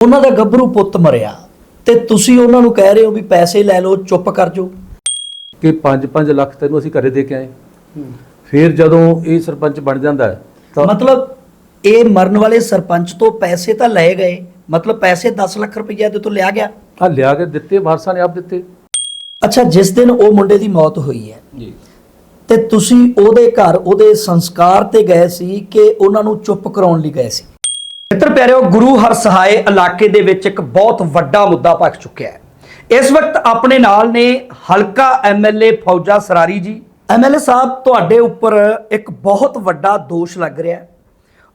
ਉਹਨਾਂ ਦਾ ਗੱਭਰੂ ਪੁੱਤ ਮਰਿਆ ਤੇ ਤੁਸੀਂ ਉਹਨਾਂ ਨੂੰ ਕਹਿ ਰਹੇ ਹੋ ਵੀ ਪੈਸੇ ਲੈ ਲਓ ਚੁੱਪ ਕਰ ਜਾਓ। ਕਿ 5-5 ਲੱਖ ਤੈਨੂੰ ਅਸੀਂ ਘਰੇ ਦੇ ਕੇ ਆਏ। ਫਿਰ ਜਦੋਂ ਇਹ ਸਰਪੰਚ ਬਣ ਜਾਂਦਾ ਹੈ, ਤਾਂ ਮਤਲਬ ਇਹ ਮਰਨ ਵਾਲੇ ਸਰਪੰਚ ਤੋਂ ਪੈਸੇ ਤਾਂ ਲਏ ਗਏ ਮਤਲਬ ਪੈਸੇ 10 ਲੱਖ ਰੁਪਈਆ ਦੇ ਤੋਂ ਲਿਆ ਗਿਆ? ਆ ਲਿਆ ਕੇ ਦਿੱਤੇ ਵਾਰਸਾਂ ਨੇ ਆਪ ਦਿੱਤੇ। ਅੱਛਾ ਜਿਸ ਦਿਨ ਉਹ ਮੁੰਡੇ ਦੀ ਮੌਤ ਹੋਈ ਹੈ ਜੀ। ਤੇ ਤੁਸੀਂ ਉਹਦੇ ਘਰ ਉਹਦੇ ਸੰਸਕਾਰ ਤੇ ਗਏ ਸੀ ਕਿ ਉਹਨਾਂ ਨੂੰ ਚੁੱਪ ਕਰਾਉਣ ਲਈ ਗਏ ਸੀ? ਮਿੱਤਰ ਪਿਆਰਿਓ ਗੁਰੂ ਹਰ ਸਹਾਏ ਇਲਾਕੇ ਦੇ ਵਿੱਚ ਇੱਕ ਬਹੁਤ ਵੱਡਾ ਮੁੱਦਾ ਭਖ ਚੁੱਕਿਆ ਹੈ। ਇਸ ਵਕਤ ਆਪਣੇ ਨਾਲ ਨੇ ਹਲਕਾ ਐਮਐਲਏ ਫੌਜਾ ਸਰਾਰੀ ਜੀ। ਐਮਐਲਏ ਸਾਹਿਬ ਤੁਹਾਡੇ ਉੱਪਰ ਇੱਕ ਬਹੁਤ ਵੱਡਾ ਦੋਸ਼ ਲੱਗ ਰਿਹਾ ਹੈ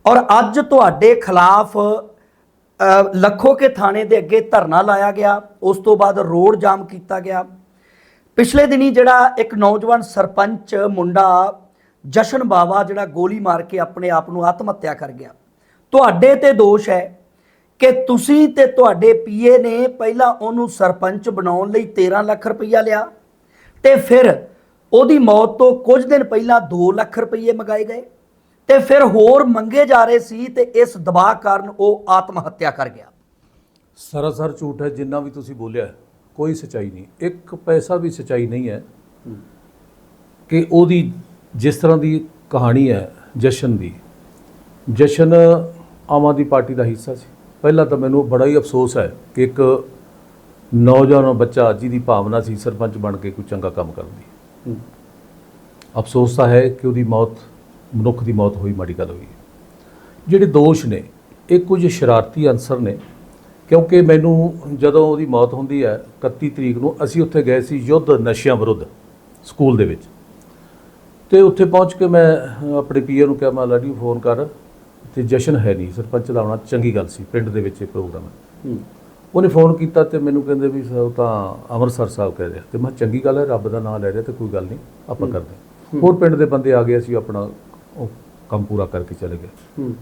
ਔਰ ਅੱਜ ਤੁਹਾਡੇ ਖਿਲਾਫ ਅ, ਲੱਖੋ ਕੇ ਥਾਣੇ ਦੇ ਅੱਗੇ ਧਰਨਾ ਲਾਇਆ ਗਿਆ। ਉਸ ਤੋਂ ਬਾਅਦ ਰੋਡ ਜਾਮ ਕੀਤਾ ਗਿਆ। ਪਿਛਲੇ ਦਿਨੀ ਜਿਹੜਾ ਇੱਕ ਨੌਜਵਾਨ ਸਰਪੰਚ ਮੁੰਡਾ ਜਸ਼ਨ ਬਾਵਾ ਜਿਹੜਾ ਗੋਲੀ ਮਾਰ ਕੇ ਆਪਣੇ ਆਪ ਨੂੰ ਆਤਮ ਹੱਤਿਆ ਕਰ ਗਿਆ। ਤੁਹਾਡੇ ਤੇ ਦੋਸ਼ ਹੈ ਕਿ ਤੁਸੀਂ ਤੇ ਤੁਹਾਡੇ ਪੀਏ ਨੇ ਪਹਿਲਾਂ ਉਹਨੂੰ ਸਰਪੰਚ ਬਣਾਉਣ ਲਈ 13 ਲੱਖ ਰੁਪਈਆ ਲਿਆ ਤੇ ਫਿਰ ਉਹਦੀ ਮੌਤ ਤੋਂ ਕੁਝ ਦਿਨ ਪਹਿਲਾਂ 2 ਲੱਖ ਰੁਪਈਏ ਮਗਾਏ ਗਏ ਤੇ ਫਿਰ ਹੋਰ ਮੰਗੇ ਜਾ ਰਹੇ ਸੀ ਤੇ ਇਸ ਦਬਾਅ ਕਾਰਨ ਉਹ ਆਤਮ ਹੱਤਿਆ ਕਰ ਗਿਆ। ਸਰਾਸਰ ਝੂਠ ਹੈ, ਜਿੰਨਾ ਵੀ ਤੁਸੀਂ ਬੋਲਿਆ ਕੋਈ ਸਚਾਈ ਨਹੀਂ। ਇੱਕ ਪੈਸਾ ਵੀ ਸਚਾਈ ਨਹੀਂ ਹੈ ਕਿ ਉਹਦੀ ਜਿਸ ਤਰ੍ਹਾਂ ਦੀ ਕਹਾਣੀ ਹੈ ਜਸ਼ਨ ਦੀ। ਜਸ਼ਨ ਆਮ ਆਦਮੀ ਪਾਰਟੀ ਦਾ ਹਿੱਸਾ ਸੀ। ਪਹਿਲਾਂ ਤਾਂ ਮੈਨੂੰ ਬੜਾ ਹੀ ਅਫਸੋਸ ਹੈ ਕਿ ਇੱਕ ਨੌਜਵਾਨ ਬੱਚਾ ਜਿਹਦੀ ਭਾਵਨਾ ਸੀ ਸਰਪੰਚ ਬਣ ਕੇ ਕੋਈ ਚੰਗਾ ਕੰਮ ਕਰਨ ਦੀ। ਅਫਸੋਸ ਤਾਂ ਹੈ ਕਿ ਉਹਦੀ ਮੌਤ ਮਨੁੱਖ ਦੀ ਮੌਤ ਹੋਈ ਮਾੜੀ ਗੱਲ ਹੋਈ। ਜਿਹੜੇ ਦੋਸ਼ ਨੇ ਇਹ ਕੁਝ ਸ਼ਰਾਰਤੀ ਅਨਸਰ ਨੇ ਕਿਉਂਕਿ ਮੈਨੂੰ ਜਦੋਂ ਉਹਦੀ ਮੌਤ ਹੁੰਦੀ ਹੈ 31 ਤਰੀਕ ਨੂੰ ਅਸੀਂ ਉੱਥੇ ਗਏ ਸੀ ਯੁੱਧ ਨਸ਼ਿਆਂ ਵਿਰੁੱਧ ਸਕੂਲ ਦੇ ਵਿੱਚ। ਤੇ ਉੱਥੇ ਪਹੁੰਚ ਕੇ ਮੈਂ ਆਪਣੇ ਪੀਏ ਨੂੰ ਕਿਹਾ ਮੈਂ ਲਾਡੀ ਫੋਨ ਕਰ। ਤੇ ਜਸ਼ਨ ਹੈ ਨਹੀਂ ਸਰਪੰਚ ਦਾ ਆਉਣਾ ਚੰਗੀ ਗੱਲ ਸੀ ਪਿੰਡ ਦੇ ਵਿੱਚ ਇਹ ਪ੍ਰੋਗਰਾਮ ਹੈ। ਉਹਨੇ ਫੋਨ ਕੀਤਾ ਤੇ ਮੈਨੂੰ ਕਹਿੰਦੇ ਵੀ ਉਹ ਤਾਂ ਅੰਮ੍ਰਿਤਸਰ ਸਾਹਿਬ ਕਹਿ ਰਿਹਾ। ਤੇ ਮੈਂ ਚੰਗੀ ਗੱਲ ਹੈ ਰੱਬ ਦਾ ਨਾਮ ਲੈ ਰਿਹਾ ਤੇ ਕੋਈ ਗੱਲ ਨਹੀਂ ਆਪਾਂ ਕਰਦੇ। ਹੋਰ ਪਿੰਡ ਦੇ ਬੰਦੇ ਆ ਗਏ ਅਸੀਂ ਆਪਣਾ ਉਹ ਕੰਮ ਪੂਰਾ ਕਰਕੇ ਚਲੇ ਗਏ।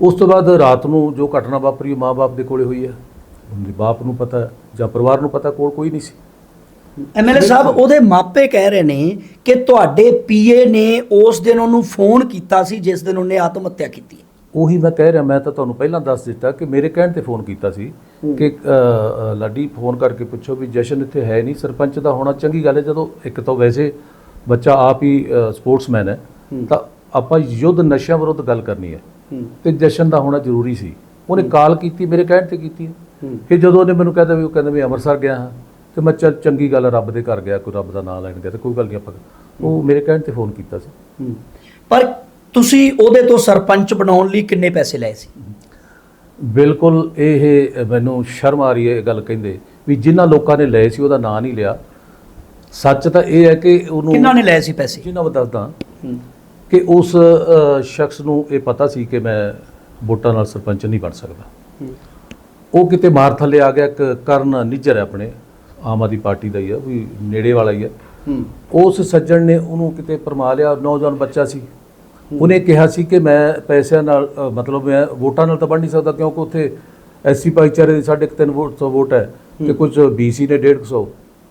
ਉਸ ਤੋਂ ਬਾਅਦ ਰਾਤ ਨੂੰ ਜੋ ਘਟਨਾ ਵਾਪਰੀ ਮਾਂ-ਬਾਪ ਦੇ ਕੋਲੇ ਹੋਈ ਹੈ। ਉਹਦੇ ਬਾਪ ਨੂੰ ਪਤਾ ਜਾਂ ਪਰਿਵਾਰ ਨੂੰ ਪਤਾ ਕੋਲ ਕੋਈ ਨਹੀਂ ਸੀ। ਐਮਐਲਏ ਸਾਹਿਬ ਉਹਦੇ ਮਾਪੇ ਕਹਿ ਰਹੇ ਨੇ ਕਿ ਤੁਹਾਡੇ ਪੀਏ ਨੇ ਉਸ ਦਿਨ ਉਹਨੂੰ ਫੋਨ ਕੀਤਾ ਸੀ ਜਿਸ ਦਿਨ ਉਹਨੇ ਆਤਮ ਹੱਤਿਆ ਕੀਤੀ ਉਹੀ ਮੈਂ ਕਹਿ ਰਿਹਾ ਮੈਂ ਤਾਂ ਤੁਹਾਨੂੰ ਪਹਿਲਾਂ ਦੱਸ ਦਿੱਤਾ ਕਿ ਮੇਰੇ ਕਹਿਣ ਤੇ ਫੋਨ ਕੀਤਾ ਸੀ ਕਿ ਲਾਡੀ ਫੋਨ ਕਰਕੇ ਪੁੱਛੋ ਵੀ ਜਸ਼ਨ ਇੱਥੇ ਹੈ ਨਹੀਂ ਸਰਪੰਚ ਦਾ ਹੋਣਾ ਚੰਗੀ ਗੱਲ ਹੈ ਜਦੋਂ ਇੱਕ ਤਾਂ ਵੈਸੇ ਬੱਚਾ ਆਪ ਹੀ ਸਪੋਰਟਸਮੈਨ ਹੈ ਤਾਂ ਆਪਾਂ ਯੁੱਧ ਨਸ਼ਿਆਂ ਵਿਰੁੱਧ ਗੱਲ ਕਰਨੀ ਹੈ ਤੇ ਜਸ਼ਨ ਦਾ ਹੋਣਾ ਜ਼ਰੂਰੀ ਸੀ। ਉਹਨੇ ਕਾਲ ਕੀਤੀ ਮੇਰੇ ਕਹਿਣ ਤੇ ਕੀਤੀ ਫਿਰ ਜਦੋਂ ਉਹਨੇ ਮੈਨੂੰ ਕਹਿੰਦਾ ਵੀ ਉਹ ਕਹਿੰਦਾ ਵੀ ਅੰਮ੍ਰਿਤਸਰ ਗਿਆ ਹਾਂ। ਤੇ ਮੈਂ ਚੱਲ ਚੰਗੀ ਗੱਲ ਰੱਬ ਦੇ ਘਰ ਗਿਆ ਕੋਈ ਰੱਬ ਦਾ ਨਾਮ ਲੈਣ ਗਿਆ ਤੇ ਕੋਈ ਗੱਲ ਨਹੀਂ ਆਪਾਂ ਉਹ ਮੇਰੇ ਕਹਿਣ ਤੇ ਫੋਨ ਕੀਤਾ ਸੀ। ਪਰ ਤੁਸੀਂ ਉਹਦੇ ਤੋਂ ਸਰਪੰਚ ਬਣਾਉਣ ਲਈ ਕਿੰਨੇ ਪੈਸੇ ਲਏ ਸੀ? ਬਿਲਕੁਲ ਇਹ ਮੈਨੂੰ ਸ਼ਰਮ ਆ ਰਹੀ ਹੈ ਇਹ ਗੱਲ ਕਹਿੰਦੇ ਵੀ ਜਿਨ੍ਹਾਂ ਲੋਕਾਂ ਨੇ ਲਏ ਸੀ ਉਹਦਾ ਨਾਂ ਨਹੀਂ ਲਿਆ। ਸੱਚ ਤਾਂ ਇਹ ਹੈ ਕਿ ਉਹਨੂੰ ਕਿੰਨਾਂ ਨੇ ਲਏ ਸੀ ਪੈਸੇ? ਜਿਨ੍ਹਾਂ ਮੈਂ ਦੱਸਦਾ। ਕਿ ਉਸ ਸ਼ਖਸ ਨੂੰ ਇਹ ਪਤਾ ਸੀ ਕਿ ਮੈਂ ਵੋਟਾਂ ਨਾਲ ਸਰਪੰਚ ਨਹੀਂ ਬਣ ਸਕਦਾ। ਉਹ ਕਿਤੇ ਮਾਰ ਥੱਲੇ ਆ ਗਿਆ ਇੱਕ ਕਰਨ ਨਿੱਜਰ ਆਪਣੇ। ਆਮ ਆਦਮੀ ਪਾਰਟੀ ਦਾ ਹੀ ਹੈ ਵੀ ਨੇੜੇ ਵਾਲਾ ਹੀ ਹੈ। ਉਸ ਸੱਜਣ ਨੇ ਉਹਨੂੰ ਕਿਤੇ ਪਰਮਾ ਲਿਆ ਨੌਜਵਾਨ ਬੱਚਾ ਸੀ। ਉਹਨੇ ਕਿਹਾ ਸੀ ਕਿ ਮੈਂ ਪੈਸਿਆਂ ਨਾਲ ਮਤਲਬ ਮੈਂ ਵੋਟਾਂ ਨਾਲ ਤਾਂ ਬਣ ਨਹੀਂ ਸਕਦਾ ਕਿਉਂਕਿ ਉੱਥੇ ਐਸਸੀ ਭਾਈਚਾਰੇ ਦੀ ਕੁ ਤਿੰਨ ਵੋਟ ਸੌ ਵੋਟ ਹੈ ਤੇ ਕੁਝ ਬੀਸੀ ਨੇ 150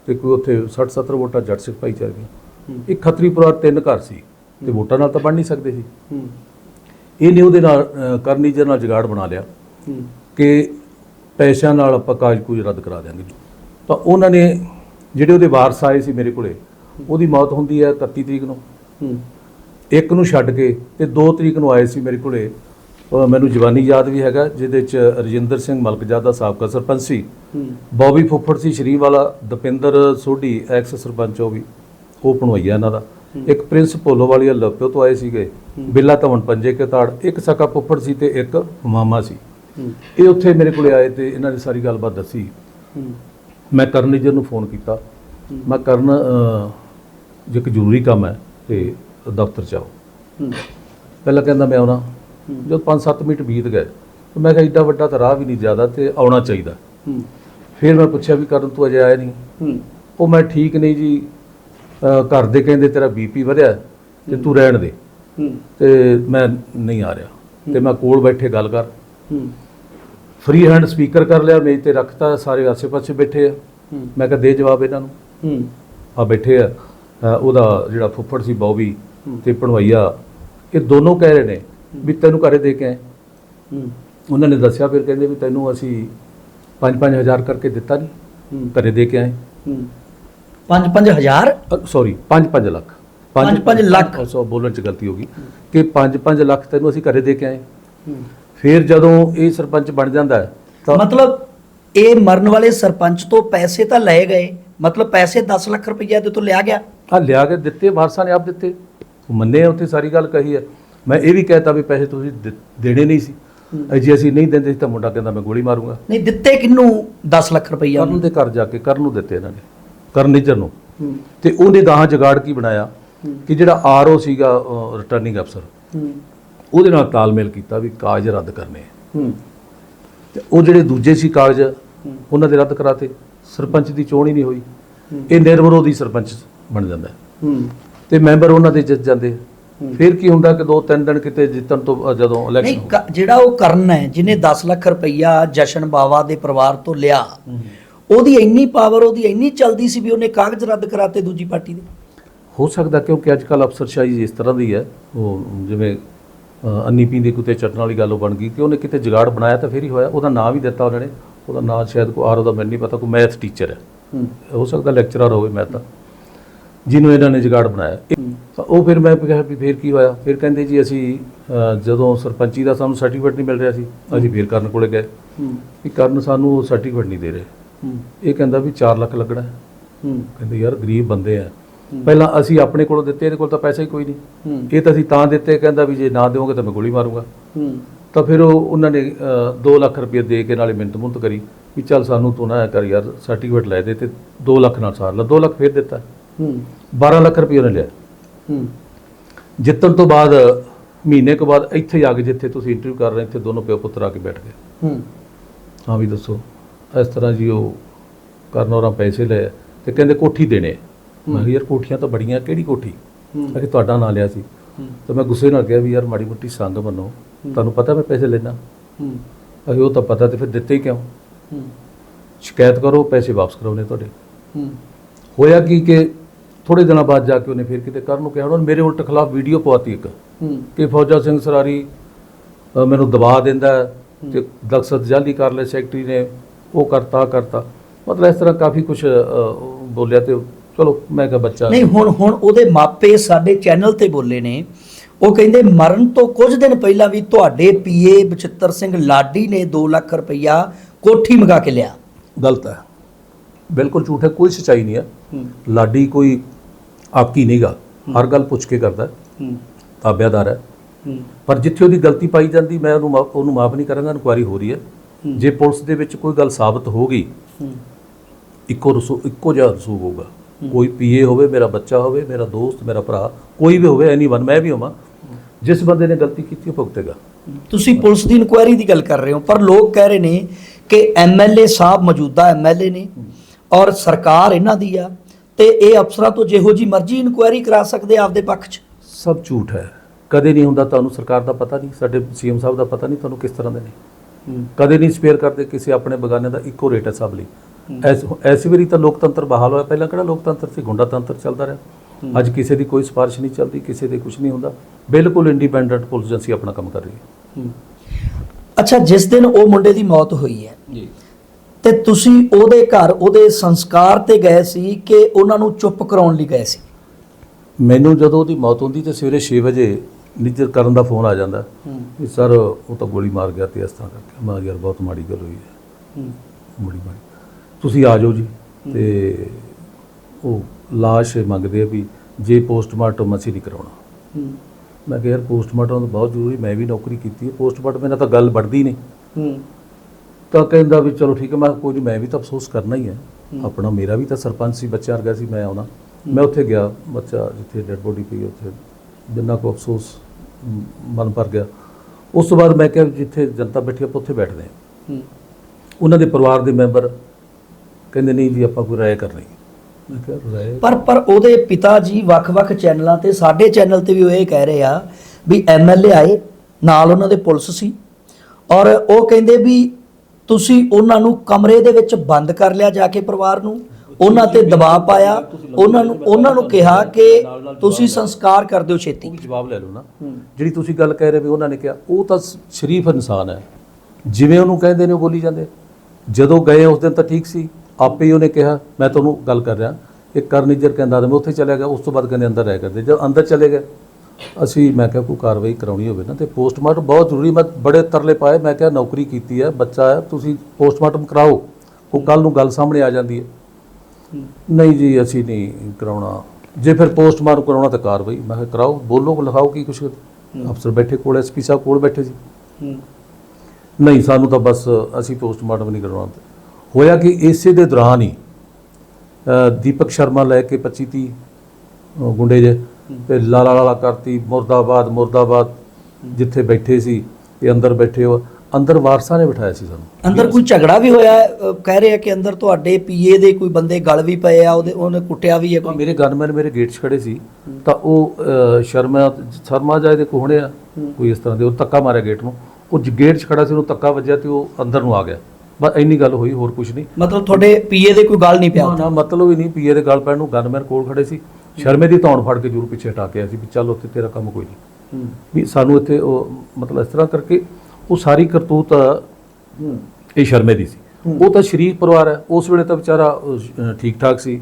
ਤੇ ਕੋਈ ਉੱਥੇ 60 70 ਵੋਟਾਂ ਜੱਟ ਸਿੱਖ ਭਾਈਚਾਰੇ ਦੀ ਇੱਕ ਖੱਤਰੀ ਪਰਿਵਾਰ ਤਿੰਨ ਘਰ ਸੀ ਤੇ ਵੋਟਾਂ ਨਾਲ ਤਾਂ ਬਣ ਨਹੀਂ ਸਕਦੇ ਸੀ। ਇਹਨੇ ਉਹਦੇ ਨਾਲ ਕਰਨੀ ਦੇ ਨਾਲ ਜਗਾੜ ਬਣਾ ਲਿਆ ਕਿ ਪੈਸਿਆਂ ਨਾਲ ਆਪਾਂ ਕਾਜ ਕੁਝ ਰੱਦ ਕਰਾ ਦਿਆਂਗੇ। ਤਾਂ ਉਹਨਾਂ ਨੇ ਜਿਹੜੇ ਉਹਦੇ ਵਾਰਸ ਆਏ ਸੀ ਮੇਰੇ ਕੋਲੇ ਉਹਦੀ ਮੌਤ ਹੁੰਦੀ ਹੈ 31 ਤਰੀਕ ਨੂੰ। ਇੱਕ ਨੂੰ ਛੱਡ ਕੇ ਤੇ 2 ਤਰੀਕ ਨੂੰ ਆਏ ਸੀ ਮੇਰੇ ਕੋਲੇ। ਮੈਨੂੰ ਜਵਾਨੀ ਯਾਦ ਵੀ ਹੈਗਾ ਜਿਹਦੇ ਚ ਰਜਿੰਦਰ ਸਿੰਘ ਮਲਕਜਾਦਾ ਸਾਬਕਾ ਸਰਪੰਚ ਸੀ। ਬੌਬੀ ਫੁੱਫੜ ਸੀ ਸ਼੍ਰੀ ਵਾਲਾ ਦਪਿੰਦਰ ਸੋਢੀ ਐਕਸ ਸਰਪੰਚ ਉਹ ਵੀ ਉਹ ਪਣਵਈਆ ਇਹਨਾਂ ਦਾ। ਇੱਕ ਪ੍ਰਿੰਸ ਭੋਲੋ ਵਾਲੀ ਲੱਪਿਓ ਤੋਂ ਆਏ ਸੀਗੇ। ਬਿੱਲਾ ਧਵਨ ਪੰਜੇ ਕੇ ਤਾੜ ਇੱਕ ਸਕਾ ਫੁੱਫੜ ਸੀ ਤੇ ਇੱਕ ਮਾਮਾ ਸੀ। ਇਹ ਉੱਥੇ ਮੇਰੇ ਕੋਲੇ ਆਏ ਤੇ ਇਹਨਾਂ ਨੇ ਸਾਰੀ ਗੱਲਬਾਤ ਦੱਸੀ। ਮੈਂ ਕਰਨ ਨਿੱਜਰ ਨੂੰ ਫੋਨ ਕੀਤਾ ਮੈਂ ਕਰਨ ਜੇ ਇੱਕ ਜ਼ਰੂਰੀ ਕੰਮ ਹੈ ਤੇ ਦਫ਼ਤਰ ਚ ਆਓ। ਪਹਿਲਾਂ ਕਹਿੰਦਾ ਮੈਂ ਆਉਣਾ। ਜਦੋਂ 5-7 ਮਿੰਟ ਬੀਤ ਗਏ ਤੇ ਮੈਂ ਕਿਹਾ ਏਡਾ ਵੱਡਾ ਤਾਂ ਰਾਹ ਵੀ ਨਹੀਂ ਜ਼ਿਆਦਾ ਤੇ ਆਉਣਾ ਚਾਹੀਦਾ। ਫਿਰ ਮੈਂ ਪੁੱਛਿਆ ਵੀ ਕਰਨ ਤੂੰ ਅਜੇ ਆਇਆ ਨਹੀਂ? ਉਹ ਮੈਂ ਠੀਕ ਨਹੀਂ ਜੀ ਘਰ ਦੇ ਕਹਿੰਦੇ ਤੇਰਾ ਬੀਪੀ ਵਧਿਆ ਤੇ ਤੂੰ ਰਹਿਣ ਦੇ। ਤੇ ਮੈਂ ਨਹੀਂ ਆ ਰਿਹਾ। ਤੇ ਮੈਂ ਕੋਲ ਬੈਠੇ ਗੱਲ ਕਰ। ਫ੍ਰੀ ਹੈਂਡ ਸਪੀਕਰ ਕਰ ਲਿਆ ਮੇਜ਼ ਤੇ ਰੱਖਤਾ ਸਾਰੇ ਆਸੇ-ਪਾਸੇ ਬੈਠੇ ਆ। ਮੈਂ ਕਿਹਾ ਦੇ ਜਵਾਬ ਇਹਨਾਂ ਨੂੰ। ਆ ਬੈਠੇ ਆ। ਉਹਦਾ ਜਿਹੜਾ ਫੁੱਫੜ ਸੀ ਬੌਬੀ ਤੇ ਪਣਵਈਆ ਇਹ ਦੋਨੋਂ ਕਹਿ ਰਹੇ ਨੇ ਵੀ ਤੈਨੂੰ ਘਰੇ ਦੇ ਕੇ ਆਏ। ਉਹਨਾਂ ਨੇ ਦੱਸਿਆ ਫਿਰ ਕਹਿੰਦੇ ਵੀ ਤੈਨੂੰ ਅਸੀਂ 5-5000 ਕਰਕੇ ਦਿੱਤਾ ਨਹੀਂ ਘਰੇ ਦੇ ਕੇ ਆਏ। 5-5000 ਸੌਰੀ 5-5 ਲੱਖ। ਪੰਜ- ਪੰਜ ਲੱਖ। ਸੋ ਬੋਲਣ ਚ ਗਲਤੀ ਹੋ ਗਈ। ਕਿ 5-5 ਲੱਖ ਤੈਨੂੰ ਅਸੀਂ ਘਰੇ ਦੇ ਕੇ ਆਏ। ਫਿਰ ਜਦੋਂ ਇਹ ਸਰਪੰਚ ਬਣ ਜਾਂਦਾ ਤਾਂ ਮਤਲਬ ਇਹ ਮਰਨ ਵਾਲੇ ਸਰਪੰਚ ਤੋਂ ਪੈਸੇ ਤਾਂ ਲਏ ਗਏ ਮਤਲਬ ਪੈਸੇ 10 ਲੱਖ ਰੁਪਈਆ ਦੇ ਤੋਂ ਲਿਆ ਗਿਆ। ਆ ਲਿਆ ਕੇ ਦਿੱਤੇ ਵਾਰਸਾਂ ਨੇ ਆਪ ਦਿੱਤੇ। ਉਹ ਮੰਨੇ ਉੱਥੇ ਸਾਰੀ ਗੱਲ ਕਹੀ ਹੈ। ਮੈਂ ਇਹ ਵੀ ਕਹਿਤਾ ਵੀ ਪੈਸੇ ਤੁਸੀਂ ਦੇਣੇ ਨਹੀਂ ਸੀ। ਜੇ ਅਸੀਂ ਨਹੀਂ ਦਿੰਦੇ ਸੀ ਤਾਂ ਮੁੰਡਾ ਕਹਿੰਦਾ ਮੈਂ ਗੋਲੀ ਮਾਰੂੰਗਾ। ਨਹੀਂ ਦਿੱਤੇ ਕਿੰਨੂੰ 10 ਲੱਖ ਰੁਪਈਆ ਕਰਨ ਦੇ ਘਰ ਜਾ ਕੇ ਕਰਨ ਨੂੰ ਦਿੱਤੇ ਇਹਨਾਂ ਨੇ। ਕਰਨ ਨਿੱਜਰ ਨੂੰ। ਤੇ ਉਹਨੇ ਗਾਹਾਂ ਜਗਾੜ ਕੀ ਬਣਾਇਆ? ਕਿ ਜਿਹੜਾ ਆਰਓ ਸੀਗਾ ਰਿਟਰਨਿੰਗ ਅਫਸਰ ਉਹਦੇ ਨਾਲ ਤਾਲਮੇਲ ਕੀਤਾ ਵੀ ਕਾਗਜ਼ ਰੱਦ ਕਰਨੇ ਆ। ਤੇ ਉਹ ਜਿਹੜੇ ਦੂਜੇ ਸੀ ਕਾਗਜ਼ ਉਹਨਾਂ ਦੇ ਰੱਦ ਕਰਾਤੇ। ਸਰਪੰਚ ਦੀ ਚੋਣ ਹੀ ਨਹੀਂ ਹੋਈ। ਇਹ ਨਿਰਵਿਰੋਧੀ ਸਰਪੰਚ ਬਣ ਜਾਂਦਾ। ਹੈ। ਤੇ ਮੈਂਬਰ ਉਹਨਾਂ ਦੇ ਜਿੱਤ ਜਾਂਦੇ। ਫਿਰ ਕੀ ਹੁੰਦਾ ਕਿ ਦੋ ਤਿੰਨ ਦਿਨ ਕਿਤੇ ਜਿੱਤਣ ਤੋਂ ਜਦੋਂ ਇਲੈਕਸ਼ਨ ਜਿਹੜਾ ਉਹ ਕਰਨ ਹੈ ਜਿਹਨੇ 10 ਲੱਖ ਰੁਪਈਆ ਜਸ਼ਨ ਬਾਵਾ ਦੇ ਪਰਿਵਾਰ ਤੋਂ ਲਿਆ ਉਹਦੀ ਇੰਨੀ ਪਾਵਰ ਉਹਦੀ ਇੰਨੀ ਚਲਦੀ ਸੀ ਵੀ ਉਹਨੇ ਕਾਗਜ਼ ਰੱਦ ਕਰਾਤੇ ਦੂਜੀ ਪਾਰਟੀ ਦੇ। ਹੋ ਸਕਦਾ ਕਿਉਂਕਿ ਅੱਜ ਕੱਲ ਅਫਸਰਸ਼ਾਹੀ ਇਸ ਤਰ੍ਹਾਂ ਦੀ ਹੈ। ਉਹ ਜਿਵੇਂ ਅੰਨੀ ਪੀਂਦੇ ਕੁੱਤੇ ਚੱਟਣ ਵਾਲੀ ਗੱਲ ਬਣ ਗਈ ਕਿ ਉਹਨੇ ਕਿਤੇ ਜਗਾੜ ਬਣਾਇਆ ਤਾਂ ਫਿਰ ਹੀ ਹੋਇਆ। ਉਹਦਾ ਨਾਂ ਵੀ ਦਿੱਤਾ ਉਹਨਾਂ ਨੇ। ਉਹਦਾ ਨਾਂ ਸ਼ਾਇਦ ਕੋਈ ਆਰੋ ਦਾ ਮੈਨੂੰ ਨਹੀਂ ਪਤਾ ਕੋਈ ਮੈਥ ਟੀਚਰ ਹੈ। ਹੋ। ਸਕਦਾ ਲੈਕਚਰਰ ਹੋਵੇ ਮੈਥ ਦਾ ਜਿਹਨੂੰ ਇਹਨਾਂ ਨੇ ਜਗਾੜ ਬਣਾਇਆ। ਉਹ ਫਿਰ ਮੈਂ ਕਿਹਾ ਵੀ ਫਿਰ ਕੀ ਹੋਇਆ? ਫਿਰ ਕਹਿੰਦੇ ਜੀ ਅਸੀਂ ਜਦੋਂ ਸਰਪੰਚੀ ਦਾ ਸਾਨੂੰ ਸਰਟੀਫਿਕੇਟ ਨਹੀਂ ਮਿਲ ਰਿਹਾ ਸੀ ਅਸੀਂ ਫਿਰ ਕਰਨ ਕੋਲੇ ਗਏ। ਵੀ ਕਰਨ ਸਾਨੂੰ ਉਹ ਸਰਟੀਫਿਕੇਟ ਨਹੀਂ ਦੇ ਰਹੇ। ਇਹ ਕਹਿੰਦਾ ਵੀ 4 ਲੱਖ ਲੱਗਣਾ ਹੈ। ਕਹਿੰਦੇ ਯਾਰ ਗਰੀਬ ਬੰਦੇ ਆ। ਪਹਿਲਾਂ ਅਸੀਂ ਆਪਣੇ ਕੋਲੋਂ ਦਿੱਤੇ ਇਹਦੇ ਕੋਲ ਤਾਂ ਪੈਸਾ ਹੀ ਕੋਈ ਨਹੀਂ। ਇਹ ਤਾਂ ਅਸੀਂ ਤਾਂ ਦਿੱਤੇ ਕਹਿੰਦਾ ਵੀ ਜੇ ਨਾ ਦਿਓਗੇ ਤਾਂ ਮੈਂ ਗੋਲੀ ਮਾਰੂੰਗਾ। ਤਾਂ ਫਿਰ ਉਹ ਉਹਨਾਂ ਨੇ 2 ਲੱਖ ਰੁਪਏ ਦੇ ਕੇ ਨਾਲੇ ਮਿੰਟ ਮੁੰਤ ਕਰੀ ਵੀ ਚੱਲ ਸਾਨੂੰ ਤੂੰ ਨਾ ਕਰ ਯਾਰ ਸਰਟੀਫਿਕੇਟ ਲੈ ਦੇ ਤੇ 2 ਲੱਖ ਨਾਲ ਸਾਰ ਲਾ 2 ਲੱਖ ਫਿਰ ਦਿੱਤਾ। 12 ਲੱਖ ਰੁਪਏ ਉਹਨੇ ਲਿਆ। ਜਿੱਤਣ ਤੋਂ ਬਾਅਦ ਮਹੀਨੇ ਕੁ ਬਾਅਦ ਇੱਥੇ ਆ ਕੇ ਜਿੱਥੇ ਤੁਸੀਂ ਇੰਟਰਵਿਊ ਕਰ ਰਹੇ ਇੱਥੇ ਦੋਨੋਂ ਪਿਓ ਪੁੱਤਰ ਆ ਕੇ ਬੈਠ ਗਏ। ਹਾਂ। ਵੀ ਦੱਸੋ ਇਸ ਤਰ੍ਹਾਂ ਜੀ ਉਹ ਕਰਨ ਔਰਾਂ ਪੈਸੇ ਲਏ ਤੇ ਕਹਿੰਦੇ ਕੋਠੀ ਦੇਣੇ ਮੈਂ ਕਿਹਾ ਯਾਰ ਕੋਠੀਆਂ ਤਾਂ ਬੜੀਆਂ ਕਿਹੜੀ ਕੋਠੀ? ਅਖੇ ਤੁਹਾਡਾ ਨਾਂ ਲਿਆ ਸੀ। ਤਾਂ ਮੈਂ ਗੁੱਸੇ ਨਾਲ ਕਿਹਾ ਵੀ ਯਾਰ ਮਾੜੀ ਮੋਟੀ ਸੰਗ ਮੰਨੋ ਤੁਹਾਨੂੰ ਪਤਾ ਮੈਂ ਪੈਸੇ ਲੈਣਾ ਅਖੇ ਉਹ ਤਾਂ ਪਤਾ ਤੇ ਫਿਰ ਦਿੱਤੇ ਹੀ ਕਿਉਂ? ਸ਼ਿਕਾਇਤ ਕਰੋ ਪੈਸੇ ਵਾਪਸ ਕਰਾਉਣੇ ਤੁਹਾਡੇ। ਹੋਇਆ ਕੀ ਕਿ ਥੋੜੇ ਦਿਨਾਂ ਬਾਅਦ ਜਾ ਕੇ ਉਹਨੇ ਫਿਰ ਕਿਤੇ ਕਰਨ ਨੂੰ ਕਿਹਾ ਉਹਨਾਂ ਮੇਰੇ ਉਲਟ ਖਿਲਾਫ ਵੀਡੀਓ ਪਵਾਤੀ ਇੱਕ। ਕਿ ਫੌਜਾ ਸਿੰਘ ਸਰਾਰੀ ਮੈਨੂੰ ਦਬਾ ਦਿੰਦਾ ਤੇ ਦਕਸ਼ਤ ਜਾਲੀ ਕਰ ਲੈ ਸੈਕਟਰੀ ਨੇ ਉਹ ਕਰਤਾ ਕਰਤਾ। ਮਤਲਬ ਇਸ ਤਰ੍ਹਾਂ ਕਾਫੀ ਕੁਝ ਬੋਲਿਆ ਤੇ ਚਲੋ ਮੈਂ ਕਿਹਾ ਬੱਚਾ ਨਹੀਂ ਹੁਣ ਹੁਣ ਉਹਦੇ ਮਾਪੇ ਸਾਡੇ ਚੈਨਲ ਤੇ ਬੋਲੇ ਨੇ। ਉਹ ਕਹਿੰਦੇ ਮਰਨ ਤੋਂ ਕੁਝ ਦਿਨ ਪਹਿਲਾਂ ਵੀ ਤੁਹਾਡੇ ਪੀਏ ਬਚਿੱਤਰ ਸਿੰਘ ਲਾਡੀ ਨੇ 2 ਲੱਖ ਰੁਪਈਆ ਕੋਠੀ ਮੰਗਾ ਕੇ ਲਿਆ। ਗਲਤ ਹੈ। ਬਿਲਕੁਲ ਝੂਠ ਹੈ ਕੋਈ ਸਚਾਈ ਨਹੀਂ ਹੈ। ਲਾਡੀ ਕੋਈ ਆਕੀ ਨਹੀਂਗਾ ਹਰ ਗੱਲ ਪੁੱਛ ਕੇ ਕਰਦਾ ਹੈ, ਤਾਬਿਆਦਾਰ ਹੈ। ਪਰ ਜਿੱਥੇ ਉਹਦੀ ਗਲਤੀ ਪਾਈ ਜਾਂਦੀ ਮੈਂ ਉਹਨੂੰ ਉਹਨੂੰ ਮਾਫ ਨਹੀਂ ਕਰਾਂਗਾ ਇਨਕੁਆਰੀ ਹੋ ਰਹੀ ਹੈ। ਜੇ ਪੁਲਿਸ ਦੇ ਵਿੱਚ ਕੋਈ ਗੱਲ ਸਾਬਤ ਹੋ ਗਈ ਇੱਕੋ ਰਸੂ ਇੱਕੋ ਜਿਹਾ ਰਸੂਖ ਹੋਊਗਾ। ਕੋਈ ਪੀਏ ਹੋਵੇ ਮੇਰਾ ਬੱਚਾ ਹੋਵੇ ਮੇਰਾ ਦੋਸਤ ਮੇਰਾ ਭਰਾ ਕੋਈ ਵੀ ਹੋਵੇ ਐਨੀਵਨ ਮੈਂ ਵੀ ਹੋਵਾਂ ਜਿਸ ਬੰਦੇ ਨੇ ਗਲਤੀ ਕੀਤੀ ਉਹ ਭੁਗਤੇਗਾ ਤੁਸੀਂ ਪੁਲਿਸ ਦੀ ਇਨਕੁਆਇਰੀ ਦੀ ਗੱਲ ਕਰ ਰਹੇ ਹੋ ਪਰ ਲੋਕ ਕਹਿ ਰਹੇ ਨੇ ਕਿ ਐਮਐਲਏ ਸਾਹਿਬ ਮੌਜੂਦਾ ਐਮਐਲਏ ਨੇ ਔਰ ਸਰਕਾਰ ਇਹਨਾਂ ਦੀ ਆ ਤੇ ਇਹ ਅਫਸਰਾਂ ਤੋਂ ਜਿਹੋ ਜੀ ਮਰਜ਼ੀ ਇਨਕੁਆਇਰੀ ਕਰਾ ਸਕਦੇ ਆਪਦੇ ਪੱਖ 'ਚ? ਸਭ ਝੂਠ ਹੈ। ਕਦੇ ਨਹੀਂ ਹੁੰਦਾ ਤੁਹਾਨੂੰ ਸਰਕਾਰ ਦਾ ਪਤਾ ਨਹੀਂ ਸਾਡੇ ਸੀਐਮ ਸਾਹਿਬ ਦਾ ਪਤਾ ਨਹੀਂ ਤੁਹਾਨੂੰ ਕਿਸ ਤਰ੍ਹਾਂ ਦੇ ਨੇ। ਕਦੇ ਨਹੀਂ ਸਪੇਅਰ ਕਰਦੇ ਕਿਸੇ ਆਪਣੇ ਬਗਾਨੇ ਦਾ ਇੱਕੋ ਰੇਟ ਹੈ ਸਭ ਲਈ। ਐਸ ਐਸੀ ਵਾਰੀ ਤਾਂ ਲੋਕਤੰਤਰ ਬਹਾਲ ਹੋਇਆ। ਪਹਿਲਾਂ ਕਿਹੜਾ ਲੋਕਤੰਤਰ ਸੀ? ਗੁੰਡਾਤੰਤਰ ਚੱਲਦਾ ਰਿਹਾ। ਅੱਜ ਕਿਸੇ ਦੀ ਕੋਈ ਸਿਫਾਰਿਸ਼ ਨਹੀਂ ਚੱਲਦੀ ਕਿਸੇ ਦੇ ਕੁਝ ਨਹੀਂ ਹੁੰਦਾ। ਬਿਲਕੁਲ ਇੰਡੀਪੈਂਡੈਂਟ ਪੁਲਿਸ ਏਜੰਸੀ ਆਪਣਾ ਕੰਮ ਕਰ ਰਹੀ ਹੈ। ਅੱਛਾ ਜਿਸ ਦਿਨ ਉਹ ਮੁੰਡੇ ਦੀ ਮੌਤ ਹੋਈ ਹੈ ਜੀ। ਤੇ ਤੁਸੀਂ ਉਹਦੇ ਘਰ ਉਹਦੇ ਸੰਸਕਾਰ ਤੇ ਗਏ ਸੀ ਕਿ ਉਹਨਾਂ ਨੂੰ ਚੁੱਪ ਕਰਾਉਣ ਲਈ ਗਏ ਸੀ? ਮੈਨੂੰ ਜਦੋਂ ਉਹਦੀ ਮੌਤ ਹੁੰਦੀ ਤੇ ਸਵੇਰੇ 6 ਵਜੇ ਨਿੱਜਰ ਕਰਨ ਦਾ ਫੋਨ ਆ ਜਾਂਦਾ ਵੀ ਸਰ ਉਹ ਤਾਂ ਗੋਲੀ ਮਾਰ ਗਿਆ ਤੇ ਇਸ ਤਰ੍ਹਾਂ ਕਰਕੇ। ਮੈਂ ਕਿਹਾ ਯਾਰ ਬਹੁਤ ਮਾੜੀ ਗੱਲ ਹੋਈ ਹੈ। ਬੜੀ ਮਾੜੀ। ਤੁਸੀਂ ਆ ਜਾਓ ਜੀ। ਤੇ ਉਹ ਲਾਸ਼ ਮੰਗਦੇ ਆ ਵੀ ਜੇ ਪੋਸਟਮਾਰਟਮ ਅਸੀਂ ਨਹੀਂ ਕਰਾਉਣਾ। ਮੈਂ ਕਿਹਾ ਯਾਰ ਪੋਸਟਮਾਰਟਮ ਤਾਂ ਬਹੁਤ ਜ਼ਰੂਰੀ ਮੈਂ ਵੀ ਨੌਕਰੀ ਕੀਤੀ ਹੈ। ਪੋਸਟਮਾਰਟਮ ਇਹਨਾਂ ਤਾਂ ਗੱਲ ਵੱਢਦੀ ਨਹੀਂ। ਤਾਂ ਕਹਿੰਦਾ ਵੀ ਚਲੋ ਠੀਕ ਹੈ ਮੈਂ ਕੋਈ ਨਹੀਂ ਮੈਂ ਵੀ ਤਾਂ ਅਫਸੋਸ ਕਰਨਾ ਹੀ ਹੈ। ਆਪਣਾ ਮੇਰਾ ਵੀ ਤਾਂ ਸਰਪੰਚ ਸੀ ਬੱਚਾ ਵਰਗਾ ਸੀ ਮੈਂ ਆਉਣਾ। ਮੈਂ ਉੱਥੇ ਗਿਆ ਬੱਚਾ ਜਿੱਥੇ ਡੈਡ ਬੋਡੀ ਪਈ ਉੱਥੇ ਜਿੰਨਾ ਕੋ ਅਫਸੋਸ ਮਨ ਭਰ ਗਿਆ। ਉਸ ਤੋਂ ਬਾਅਦ ਮੈਂ ਕਿਹਾ ਜਿੱਥੇ ਜਨਤਾ ਬੈਠੀ ਆਪਾਂ ਉੱਥੇ ਬੈਠਦੇ ਹਾਂ। ਉਹਨਾਂ ਦੇ ਪਰਿਵਾਰ ਦੇ ਮੈਂਬਰ ਕਹਿੰਦੇ ਨਹੀਂ ਜੀ ਆਪਾਂ ਕੋਈ ਰਾਏ ਕਰਨੀ ਮੈਂ ਕਿਹਾ ਰਾਏ ਪਰ ਪਰ ਉਹਦੇ ਪਿਤਾ ਜੀ ਵੱਖ-ਵੱਖ ਚੈਨਲਾਂ ਤੇ ਸਾਡੇ ਚੈਨਲ ਤੇ ਵੀ ਉਹ ਇਹ ਕਹਿ ਰਹੇ ਆ ਵੀ ਐਮਐਲਏ ਆਏ ਨਾਲ ਉਹਨਾਂ ਦੇ ਪੁਲਿਸ ਸੀ। ਔਰ ਉਹ ਕਹਿੰਦੇ ਵੀ ਤੁਸੀਂ ਉਹਨਾਂ ਨੂੰ ਕਮਰੇ ਦੇ ਵਿੱਚ ਬੰਦ ਕਰ ਲਿਆ ਜਾ ਕੇ ਪਰਿਵਾਰ ਨੂੰ। ਉਹਨਾਂ ਤੇ ਦਬਾਅ ਪਾਇਆ। ਉਹਨਾਂ ਨੂੰ ਉਹਨਾਂ ਨੂੰ ਕਿਹਾ ਕਿ ਤੁਸੀਂ ਸੰਸਕਾਰ ਕਰ ਦਿਓ ਛੇਤੀ। ਜਵਾਬ ਲੈ ਲਓ ਨਾ। ਜਿਹੜੀ ਤੁਸੀਂ ਗੱਲ ਕਹਿ ਰਹੇ ਵੀ ਉਹਨਾਂ ਨੇ ਕਿਹਾ ਉਹ ਤਾਂ ਸ਼ਰੀਫ ਇਨਸਾਨ ਹੈ। ਜਿਵੇਂ ਉਹਨੂੰ ਕਹਿੰਦੇ ਨੇ ਉਹ ਬੋਲੀ ਜਾਂਦੇ। ਜਦੋਂ ਗਏ ਉਸ ਦਿਨ ਤਾਂ ਠੀਕ ਸੀ। ਆਪੇ ਹੀ ਉਹਨੇ ਕਿਹਾ ਮੈਂ ਤੁਹਾਨੂੰ ਗੱਲ ਕਰ ਰਿਹਾ। ਇਹ ਕਰਨਿਜਰ ਕਹਿੰਦਾ ਤੇ ਮੈਂ ਉੱਥੇ ਚਲਿਆ ਗਿਆ ਉਸ ਤੋਂ ਬਾਅਦ ਕਹਿੰਦੇ ਅੰਦਰ ਰਹਿ ਕਰਦੇ ਜਦ ਅੰਦਰ ਚਲੇ ਗਏ ਅਸੀਂ ਮੈਂ ਕਿਹਾ ਕੋਈ ਕਾਰਵਾਈ ਕਰਾਉਣੀ ਹੋਵੇ ਨਾ ਤੇ ਪੋਸਟਮਾਰਟਮ ਬਹੁਤ ਜ਼ਰੂਰੀ ਮੈਂ ਬੜੇ ਤਰਲੇ ਪਾਏ ਮੈਂ ਕਿਹਾ ਨੌਕਰੀ ਕੀਤੀ ਹੈ ਬੱਚਾ ਹੈ ਤੁਸੀਂ ਪੋਸਟਮਾਰਟਮ ਕਰਾਓ ਉਹ ਕੱਲ ਨੂੰ ਗੱਲ ਸਾਹਮਣੇ ਆ ਜਾਂਦੀ ਹੈ। ਨਹੀਂ ਜੀ ਅਸੀਂ ਨਹੀਂ ਕਰਾਉਣਾ। ਜੇ ਫਿਰ ਪੋਸਟਮਾਰਟਮ ਕਰਾਉਣਾ ਤਾਂ ਕਾਰਵਾਈ ਮੈਂ ਕਿਹਾ ਕਰਾਓ ਬੋਲੋ ਲਿਖਾਓ ਕੀ ਕੁਛ। ਅਫਸਰ ਬੈਠੇ ਕੋਲ ਐਸਪੀ ਸਾਹਿਬ ਕੋਲ ਬੈਠੇ ਸੀ। ਨਹੀਂ ਸਾਨੂੰ ਤਾਂ ਬਸ ਅਸੀਂ ਪੋਸਟਮਾਰਟਮ ਨਹੀਂ ਕਰਵਾਉਣਾ ਹੋਇਆ ਕਿ ਇਸੇ ਦੇ ਦੌਰਾਨ ਹੀ ਦੀਪਕ ਸ਼ਰਮਾ ਲੈ ਕੇ 25 30 ਅ, ਗੁੰਡੇ ਜੇ ਤੇ ਲਾਲਾ ਲਾਲਾ ਕਰਤੀ ਮੁਰਦਾਬਾਦ ਮੁਰਦਾਬਾਦ ਜਿੱਥੇ ਬੈਠੇ ਸੀ ਇਹ ਅੰਦਰ ਬੈਠੇ ਹੋ ਅੰਦਰ ਵਾਰਸਾਂ ਨੇ ਬਿਠਾਇਆ ਸੀ ਸਾਨੂੰ। ਅੰਦਰ ਕੋਈ ਝਗੜਾ ਵੀ ਹੋਇਆ ਕਹਿ ਰਹੇ ਆ ਕਿ ਅੰਦਰ ਤੁਹਾਡੇ ਪੀਏ ਦੇ ਕੋਈ ਬੰਦੇ ਗਲ ਵੀ ਪਏ ਆ ਉਹਦੇ ਉਹਨੇ ਕੁੱਟਿਆ ਵੀ ਹੈ ਮੇਰੇ ਗਨਮੈਨ ਮੇਰੇ ਗੇਟ 'ਚ ਖੜੇ ਸੀ ਤਾਂ ਉਹ ਸ਼ਰਮਾ ਸ਼ਰਮਾ ਜਾਏ ਦੇ ਕੋਹਣੇ ਆ ਕੋਈ ਇਸ ਤਰ੍ਹਾਂ ਦੇ ਉਹ ਧੱਕਾ ਮਾਰਿਆ ਗੇਟ ਨੂੰ ਉਹ ਗੇਟ 'ਚ ਖੜਾ ਸੀ ਉਹਨੂੰ ਧੱਕਾ ਵੱਜਿਆ ਤੇ ਉਹ ਅੰਦਰ ਨੂੰ ਆ ਗਿਆ। ਬਸ ਇੰਨੀ ਗੱਲ ਹੋਈ ਹੋਰ ਕੁਝ ਨਹੀਂ। ਮਤਲਬ ਤੁਹਾਡੇ ਪੀਏ ਦੇ ਕੋਈ ਗੱਲ ਨਹੀਂ ਪਿਆ? ਨਾ ਮਤਲਬ ਹੀ ਨਹੀਂ ਪੀਏ ਦੇ ਗੱਲ ਪੈਣ ਨੂੰ ਗਨਮੈਨ ਕੋਲ ਖੜੇ ਸੀ। ਸ਼ਰਮੇ ਦੀ ਧੌਣ ਫੜ ਕੇ ਜ਼ਰੂਰ ਪਿੱਛੇ ਹਟਾ ਕੇ ਆਇਆ ਸੀ ਵੀ ਚੱਲ ਉੱਥੇ ਤੇਰਾ ਕੰਮ ਕੋਈ ਨਹੀਂ। ਵੀ ਸਾਨੂੰ ਇੱਥੇ ਉਹ ਮਤਲਬ ਇਸ ਤਰ੍ਹਾਂ ਕਰਕੇ ਉਹ ਸਾਰੀ ਕਰਤੂਤ ਇਹ ਸ਼ਰਮੇ ਦੀ ਸੀ। ਉਹ ਤਾਂ ਸ਼ਰੀਕ ਪਰਿਵਾਰ ਹੈ। ਉਸ ਵੇਲੇ ਤਾਂ ਵਿਚਾਰਾ ਠੀਕ ਠਾਕ ਸੀ।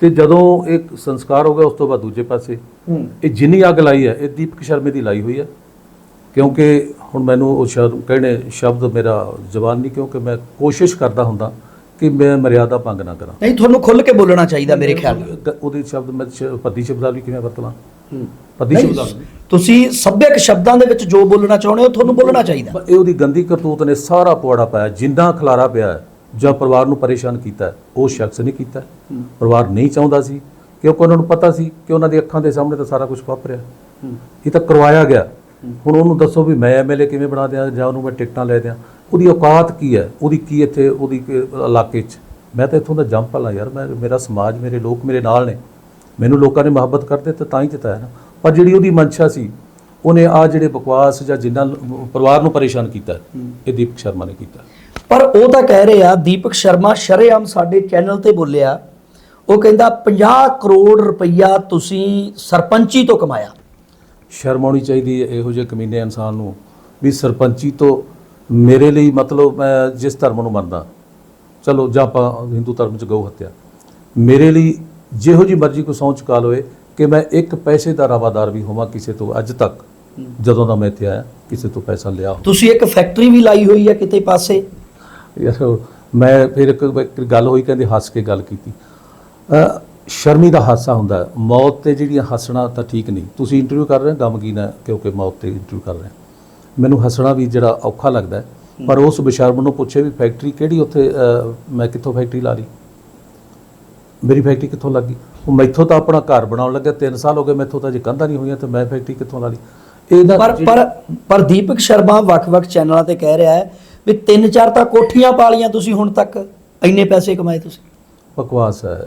ਤੇ ਜਦੋਂ ਇੱਕ ਸੰਸਕਾਰ ਹੋ ਗਿਆ ਉਸ ਤੋਂ ਬਾਅਦ ਦੂਜੇ ਪਾਸੇ ਇਹ ਜਿੰਨੀ ਅੱਗ ਲਾਈ ਹੈ ਇਹ ਦੀਪਕ ਸ਼ਰਮੇ ਦੀ ਲਾਈ ਹੋਈ ਹੈ। ਕਿਉਂਕਿ ਹੁਣ ਮੈਨੂੰ ਉਹ ਸ਼ਬਦ ਕਹਿਣੇ ਸ਼ਬਦ ਮੇਰਾ ਜ਼ਬਾਨ ਨਹੀਂ ਕਿਉਂਕਿ ਮੈਂ ਕੋਸ਼ਿਸ਼ ਕਰਦਾ ਹੁੰਦਾ ਕਿ ਮੈਂ ਮਰਿਆਦਾ ਭੰਗ ਨਾ ਕਰਾਂ। ਨਹੀਂ ਤੁਹਾਨੂੰ ਖੁੱਲ ਕੇ ਬੋਲਣਾ ਚਾਹੀਦਾ ਮੇਰੇ ਖਿਆਲ ਨਾਲ। ਉਹਦੇ ਸ਼ਬਦ ਮੈਂ ਪੱਦੀ ਸ਼ਬਦਾਵਲੀ ਕਿਵੇਂ ਵਰਤਣਾ? ਪੱਦੀ ਨਹੀਂ, ਸ਼ਬਦਾਵਲੀ ਤੁਸੀਂ ਸੱਭਿਅਕ ਸ਼ਬਦਾਂ ਦੇ ਵਿੱਚ ਜੋ ਬੋਲਣਾ ਚਾਹੁੰਦੇ ਹੋ ਤੁਹਾਨੂੰ ਬੋਲਣਾ ਚਾਹੀਦਾ। ਇਹ ਉਹਦੀ ਗੰਦੀ ਕਰਤੂਤ ਨੇ ਸਾਰਾ ਪੁਆੜਾ ਪਾਇਆ ਜਿੰਨਾ ਖਲਾਰਾ ਪਿਆ ਜਾਂ ਪਰਿਵਾਰ ਨੂੰ ਪਰੇਸ਼ਾਨ ਕੀਤਾ ਉਹ ਸ਼ਖਸ ਨੇ ਕੀਤਾ। ਪਰਿਵਾਰ ਨਹੀਂ ਚਾਹੁੰਦਾ ਸੀ ਕਿਉਂਕਿ ਉਹਨਾਂ ਨੂੰ ਪਤਾ ਸੀ ਕਿ ਉਹਨਾਂ ਦੀ ਅੱਖਾਂ ਦੇ ਸਾਹਮਣੇ ਤਾਂ ਸਾਰਾ ਕੁਝ ਵਾਪਰ ਰਿਹਾ। ਇਹ ਤਾਂ ਕਰਵਾਇਆ ਗਿਆ। ਹੁਣ ਉਹਨੂੰ ਦੱਸੋ ਵੀ ਮੈਂ ਐਮਐਲਏ ਕਿਵੇਂ ਬਣਾ ਦਿਆਂ ਜਾਂ ਉਹਨੂੰ ਮੈਂ ਟਿਕਟਾਂ ਲੈ ਦਿਆਂ। ਉਹਦੀ ਔਕਾਤ ਕੀ ਹੈ? ਉਹਦੀ ਕੀ ਇੱਥੇ, ਉਹਦੀ ਇਲਾਕੇ 'ਚ? ਮੈਂ ਤਾਂ ਇੱਥੋਂ ਦਾ ਜੰਪਲ ਆ ਯਾਰ। ਮੈਂ, ਮੇਰਾ ਸਮਾਜ, ਮੇਰੇ ਲੋਕ ਮੇਰੇ ਨਾਲ ਨੇ। ਮੈਨੂੰ ਲੋਕਾਂ ਨੇ ਮੁਹੱਬਤ ਕਰਦੇ ਤੇ ਤਾਂ ਹੀ ਜਿਤਾਇਆ ਨਾ। ਪਰ ਜਿਹੜੀ ਉਹਦੀ ਮਨਸ਼ਾ ਸੀ, ਉਹਨੇ ਆ ਜਿਹੜੇ ਬਕਵਾਸ ਜਾਂ ਜਿੰਨਾ ਪਰਿਵਾਰ ਨੂੰ ਪਰੇਸ਼ਾਨ ਕੀਤਾ, ਇਹ ਦੀਪਕ ਸ਼ਰਮਾ ਨੇ ਕੀਤਾ। ਪਰ ਉਹ ਤਾਂ ਕਹਿ ਰਹੇ ਆ ਦੀਪਕ ਸ਼ਰਮਾ ਸ਼ਰੇਆਮ ਸਾਡੇ ਚੈਨਲ ਤੇ ਬੋਲਿਆ, ਉਹ ਕਹਿੰਦਾ 50 ਕਰੋੜ ਰੁਪਈਆ ਤੁਸੀਂ ਸਰਪੰਚੀ ਤੋਂ ਕਮਾਇਆ। ਸ਼ਰਮ ਆਉਣੀ ਚਾਹੀਦੀ ਹੈ ਇਹੋ ਜਿਹੇ ਕਮੀਨੇ ਇਨਸਾਨ ਨੂੰ ਵੀ ਸਰਪੰਚੀ ਤੋਂ ਮੇਰੇ ਲਈ ਮਤਲਬ ਮੈਂ ਜਿਸ ਧਰਮ ਨੂੰ ਮੰਨਦਾ ਚਲੋ ਜਾਂ ਆਪਾਂ ਹਿੰਦੂ ਧਰਮ ਚ ਗਊ ਹੱਤਿਆ ਮੇਰੇ ਲਈ ਜਿਹੋ ਜੀ ਮਰਜ਼ੀ ਕੋ ਸਹੁੰ ਚੁਕਾ ਲਵੇ ਕਿ ਮੈਂ ਇੱਕ ਪੈਸੇ ਦਾ ਰਵਾਦਾਰ ਵੀ ਹੋਵਾਂ ਕਿਸੇ ਤੋਂ ਅੱਜ ਤੱਕ ਜਦੋਂ ਦਾ ਮੈਂ ਇੱਥੇ ਆਇਆ ਕਿਸੇ ਤੋਂ ਪੈਸਾ ਲਿਆ ਹੋ ਤੁਸੀਂ ਇੱਕ ਫੈਕਟਰੀ ਵੀ ਲਾਈ ਹੋਈ ਹੈ ਕਿਤੇ ਪਾਸੇ? ਯਾਰ ਮੈਂ ਫਿਰ ਇੱਕ ਗੱਲ ਹੋਈ ਕਹਿੰਦੇ ਹੱਸ ਕੇ ਗੱਲ ਕੀਤੀ। ਸ਼ਰਮੀ ਦਾ ਹਾਸਾ ਹੁੰਦਾ। ਮੌਤ ਤੇ ਜਿਹੜੀਆਂ ਹੱਸਣਾ ਤਾਂ ਠੀਕ ਨਹੀਂ। ਤੁਸੀਂ ਇੰਟਰਵਿਊ ਕਰ ਰਹੇ ਹੋ? ਗਮਗੀਨ ਹੈ ਕਿਉਂਕਿ ਮੌਤ ਤੇ ਇੰਟਰਵਿਊ ਕਰ ਰਹੇ। ਮੈਨੂੰ ਹੱਸਣਾ ਵੀ ਜਿਹੜਾ ਔਖਾ ਲੱਗਦਾ ਪਰ ਉਸ ਬਸ਼ਰਮ ਨੂੰ ਪੁੱਛੇ ਵੀ ਫੈਕਟਰੀ ਕਿਹੜੀ ਉੱਥੇ ਮੈਂ ਕਿੱਥੋਂ ਫੈਕਟਰੀ ਲਾ ਲਈ? ਮੇਰੀ ਫੈਕਟਰੀ ਕਿੱਥੋਂ ਲੱਗੀ ਉਹ ਮੈਥੋਂ ਤਾਂ ਆਪਣਾ ਘਰ ਬਣਾਉਣ ਲੱਗਾ 3 ਸਾਲ ਹੋ ਗਏ ਮੈਥੋਂ ਤਾਂ ਜੇ ਕੰਧਾਂ ਨਹੀਂ ਹੋਈਆਂ ਤੇ ਮੈਂ ਫੈਕਟਰੀ ਕਿੱਥੋਂ ਲਾ ਲਈ? ਇਹਦਾ ਪਰ ਪਰ ਪਰ ਦੀਪਕ ਸ਼ਰਮਾ ਵੱਖ-ਵੱਖ ਚੈਨਲਾਂ ਤੇ ਕਹਿ ਰਿਹਾ ਹੈ ਵੀ ਤਿੰਨ ਚਾਰ ਤਾਂ ਕੋਠੀਆਂ ਪਾਲੀਆਂ ਤੁਸੀਂ ਹੁਣ ਤੱਕ। ਇੰਨੇ ਪੈਸੇ ਕਮਾਏ ਤੁਸੀਂ। ਬਕਵਾਸ ਹੈ।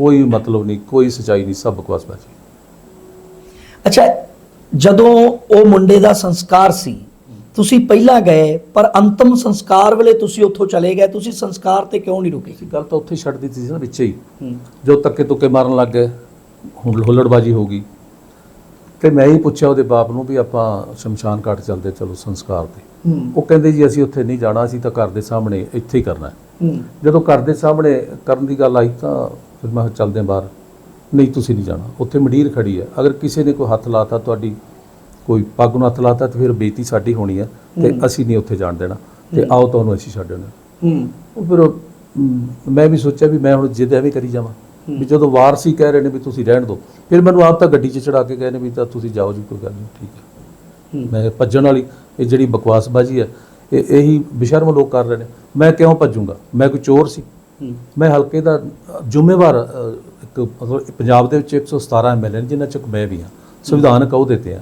ਕੋਈ ਮਤਲਬ ਨਹੀਂ ਕੋਈ ਸਚਾਈ ਨਹੀਂ ਸਭ ਬਕਵਾਸ ਬਾਜੀ ਅੱਛਾ ਜਦੋਂ ਉਹ ਮੁੰਡੇ ਦਾ ਸੰਸਕਾਰ ਸੀ ਤੁਸੀਂ ਪਹਿਲਾਂ ਗਏ ਪਰ ਅੰਤਮ ਸੰਸਕਾਰ ਵੇਲੇ ਤੁਸੀਂ ਉੱਥੋਂ ਚਲੇ ਗਏ ਤੁਸੀਂ ਸੰਸਕਾਰ ਤੇ ਕਿਉਂ ਨਹੀਂ ਰੁਕੇ? ਸੀ ਗੱਲ ਤਾਂ ਉੱਥੇ ਛੱਡ ਦਿੱਤੀ ਸੀ ਨਾ ਵਿੱਚੇ ਹੀ। ਜੋ ਧੱਕੇ ਤੁੱਕੇ ਮਾਰਨ ਲੱਗ ਗਏ ਹੁਣ ਹੁੱਲੜਬਾਜੀ ਹੋ ਗਈ। ਤੇ ਮੈਂ ਹੀ ਪੁੱਛਿਆ ਉਹਦੇ ਬਾਪ ਨੂੰ ਵੀ ਆਪਾਂ ਸ਼ਮਸ਼ਾਨ ਘਾਟ ਚੱਲਦੇ ਚਲੋ ਸੰਸਕਾਰ ਤੇ। ਉਹ ਕਹਿੰਦੇ ਜੀ ਅਸੀਂ ਉੱਥੇ ਨਹੀਂ ਜਾਣਾ ਅਸੀਂ ਤਾਂ ਘਰ ਦੇ ਸਾਹਮਣੇ ਇੱਥੇ ਹੀ ਕਰਨਾ ਜਦੋਂ ਘਰ ਦੇ ਸਾਹਮਣੇ ਕਰਨ ਦੀ ਗੱਲ ਆਈ ਤਾਂ ਫਿਰ ਮੈਂ ਕਿਹਾ ਚੱਲਦੇ ਹਾਂ ਬਾਹਰ। ਨਹੀਂ ਤੁਸੀਂ ਨਹੀਂ ਜਾਣਾ। ਉੱਥੇ ਮੰਡੀਰ ਖੜੀ ਹੈ। ਅਗਰ ਕਿਸੇ ਨੇ ਕੋਈ ਹੱਥ ਲਾਤਾ ਤੁਹਾਡੀ ਕੋਈ ਪੱਗ ਨੂੰ ਹੱਥ ਲਾਤਾ ਤੇ ਫਿਰ ਬੇਇੱਜ਼ਤੀ ਸਾਡੀ ਹੋਣੀ ਹੈ ਤੇ ਅਸੀਂ ਨਹੀਂ ਉੱਥੇ ਜਾਣ ਦੇਣਾ। ਤੇ ਆਓ ਤੁਹਾਨੂੰ ਅਸੀਂ ਛੱਡ ਦੇਣਾ ਉਹ ਫਿਰ ਮੈਂ ਵੀ ਸੋਚਿਆ ਵੀ ਮੈਂ ਹੁਣ ਜਿੱਦ ਐਵੇਂ ਕਰੀ ਜਾਵਾਂ। ਵੀ ਜਦੋਂ ਵਾਰਸੀ ਕਹਿ ਰਹੇ ਨੇ ਵੀ ਤੁਸੀਂ ਰਹਿਣ ਦਿਓ ਫਿਰ ਮੈਨੂੰ ਆਪ ਤਾਂ ਗੱਡੀ 'ਚ ਚੜਾ ਕੇ ਗਏ ਨੇ ਵੀ ਤਾਂ ਤੁਸੀਂ ਜਾਓ ਜੀ ਕੋਈ ਗੱਲ ਨਹੀਂ ਠੀਕ ਹੈ। ਮੈਂ ਭੱਜਣ ਵਾਲੀ ਇਹ ਜਿਹੜੀ ਬਕਵਾਸਬਾਜ਼ੀ ਹੈ ਇਹ ਇਹੀ ਬੇਸ਼ਰਮ ਲੋਕ ਕਰ ਰਹੇ ਨੇ। ਮੈਂ ਕਿਉਂ ਭੱਜੂੰਗਾ? ਮੈਂ ਕੋਈ ਚੋਰ ਸੀ। ਮੈਂ ਹਲਕੇ ਦਾ ਜ਼ਿੰਮੇਵਾਰ ਇੱਕ ਮਤਲਬ ਪੰਜਾਬ ਦੇ ਵਿੱਚ 117 ਐਮਐਲਏ ਨੇ ਜਿਨ੍ਹਾਂ ਚ ਮੈਂ ਵੀ ਹਾਂ ਸੰਵਿਧਾਨਕ ਅਹੁਦੇ ਤੇ ਆ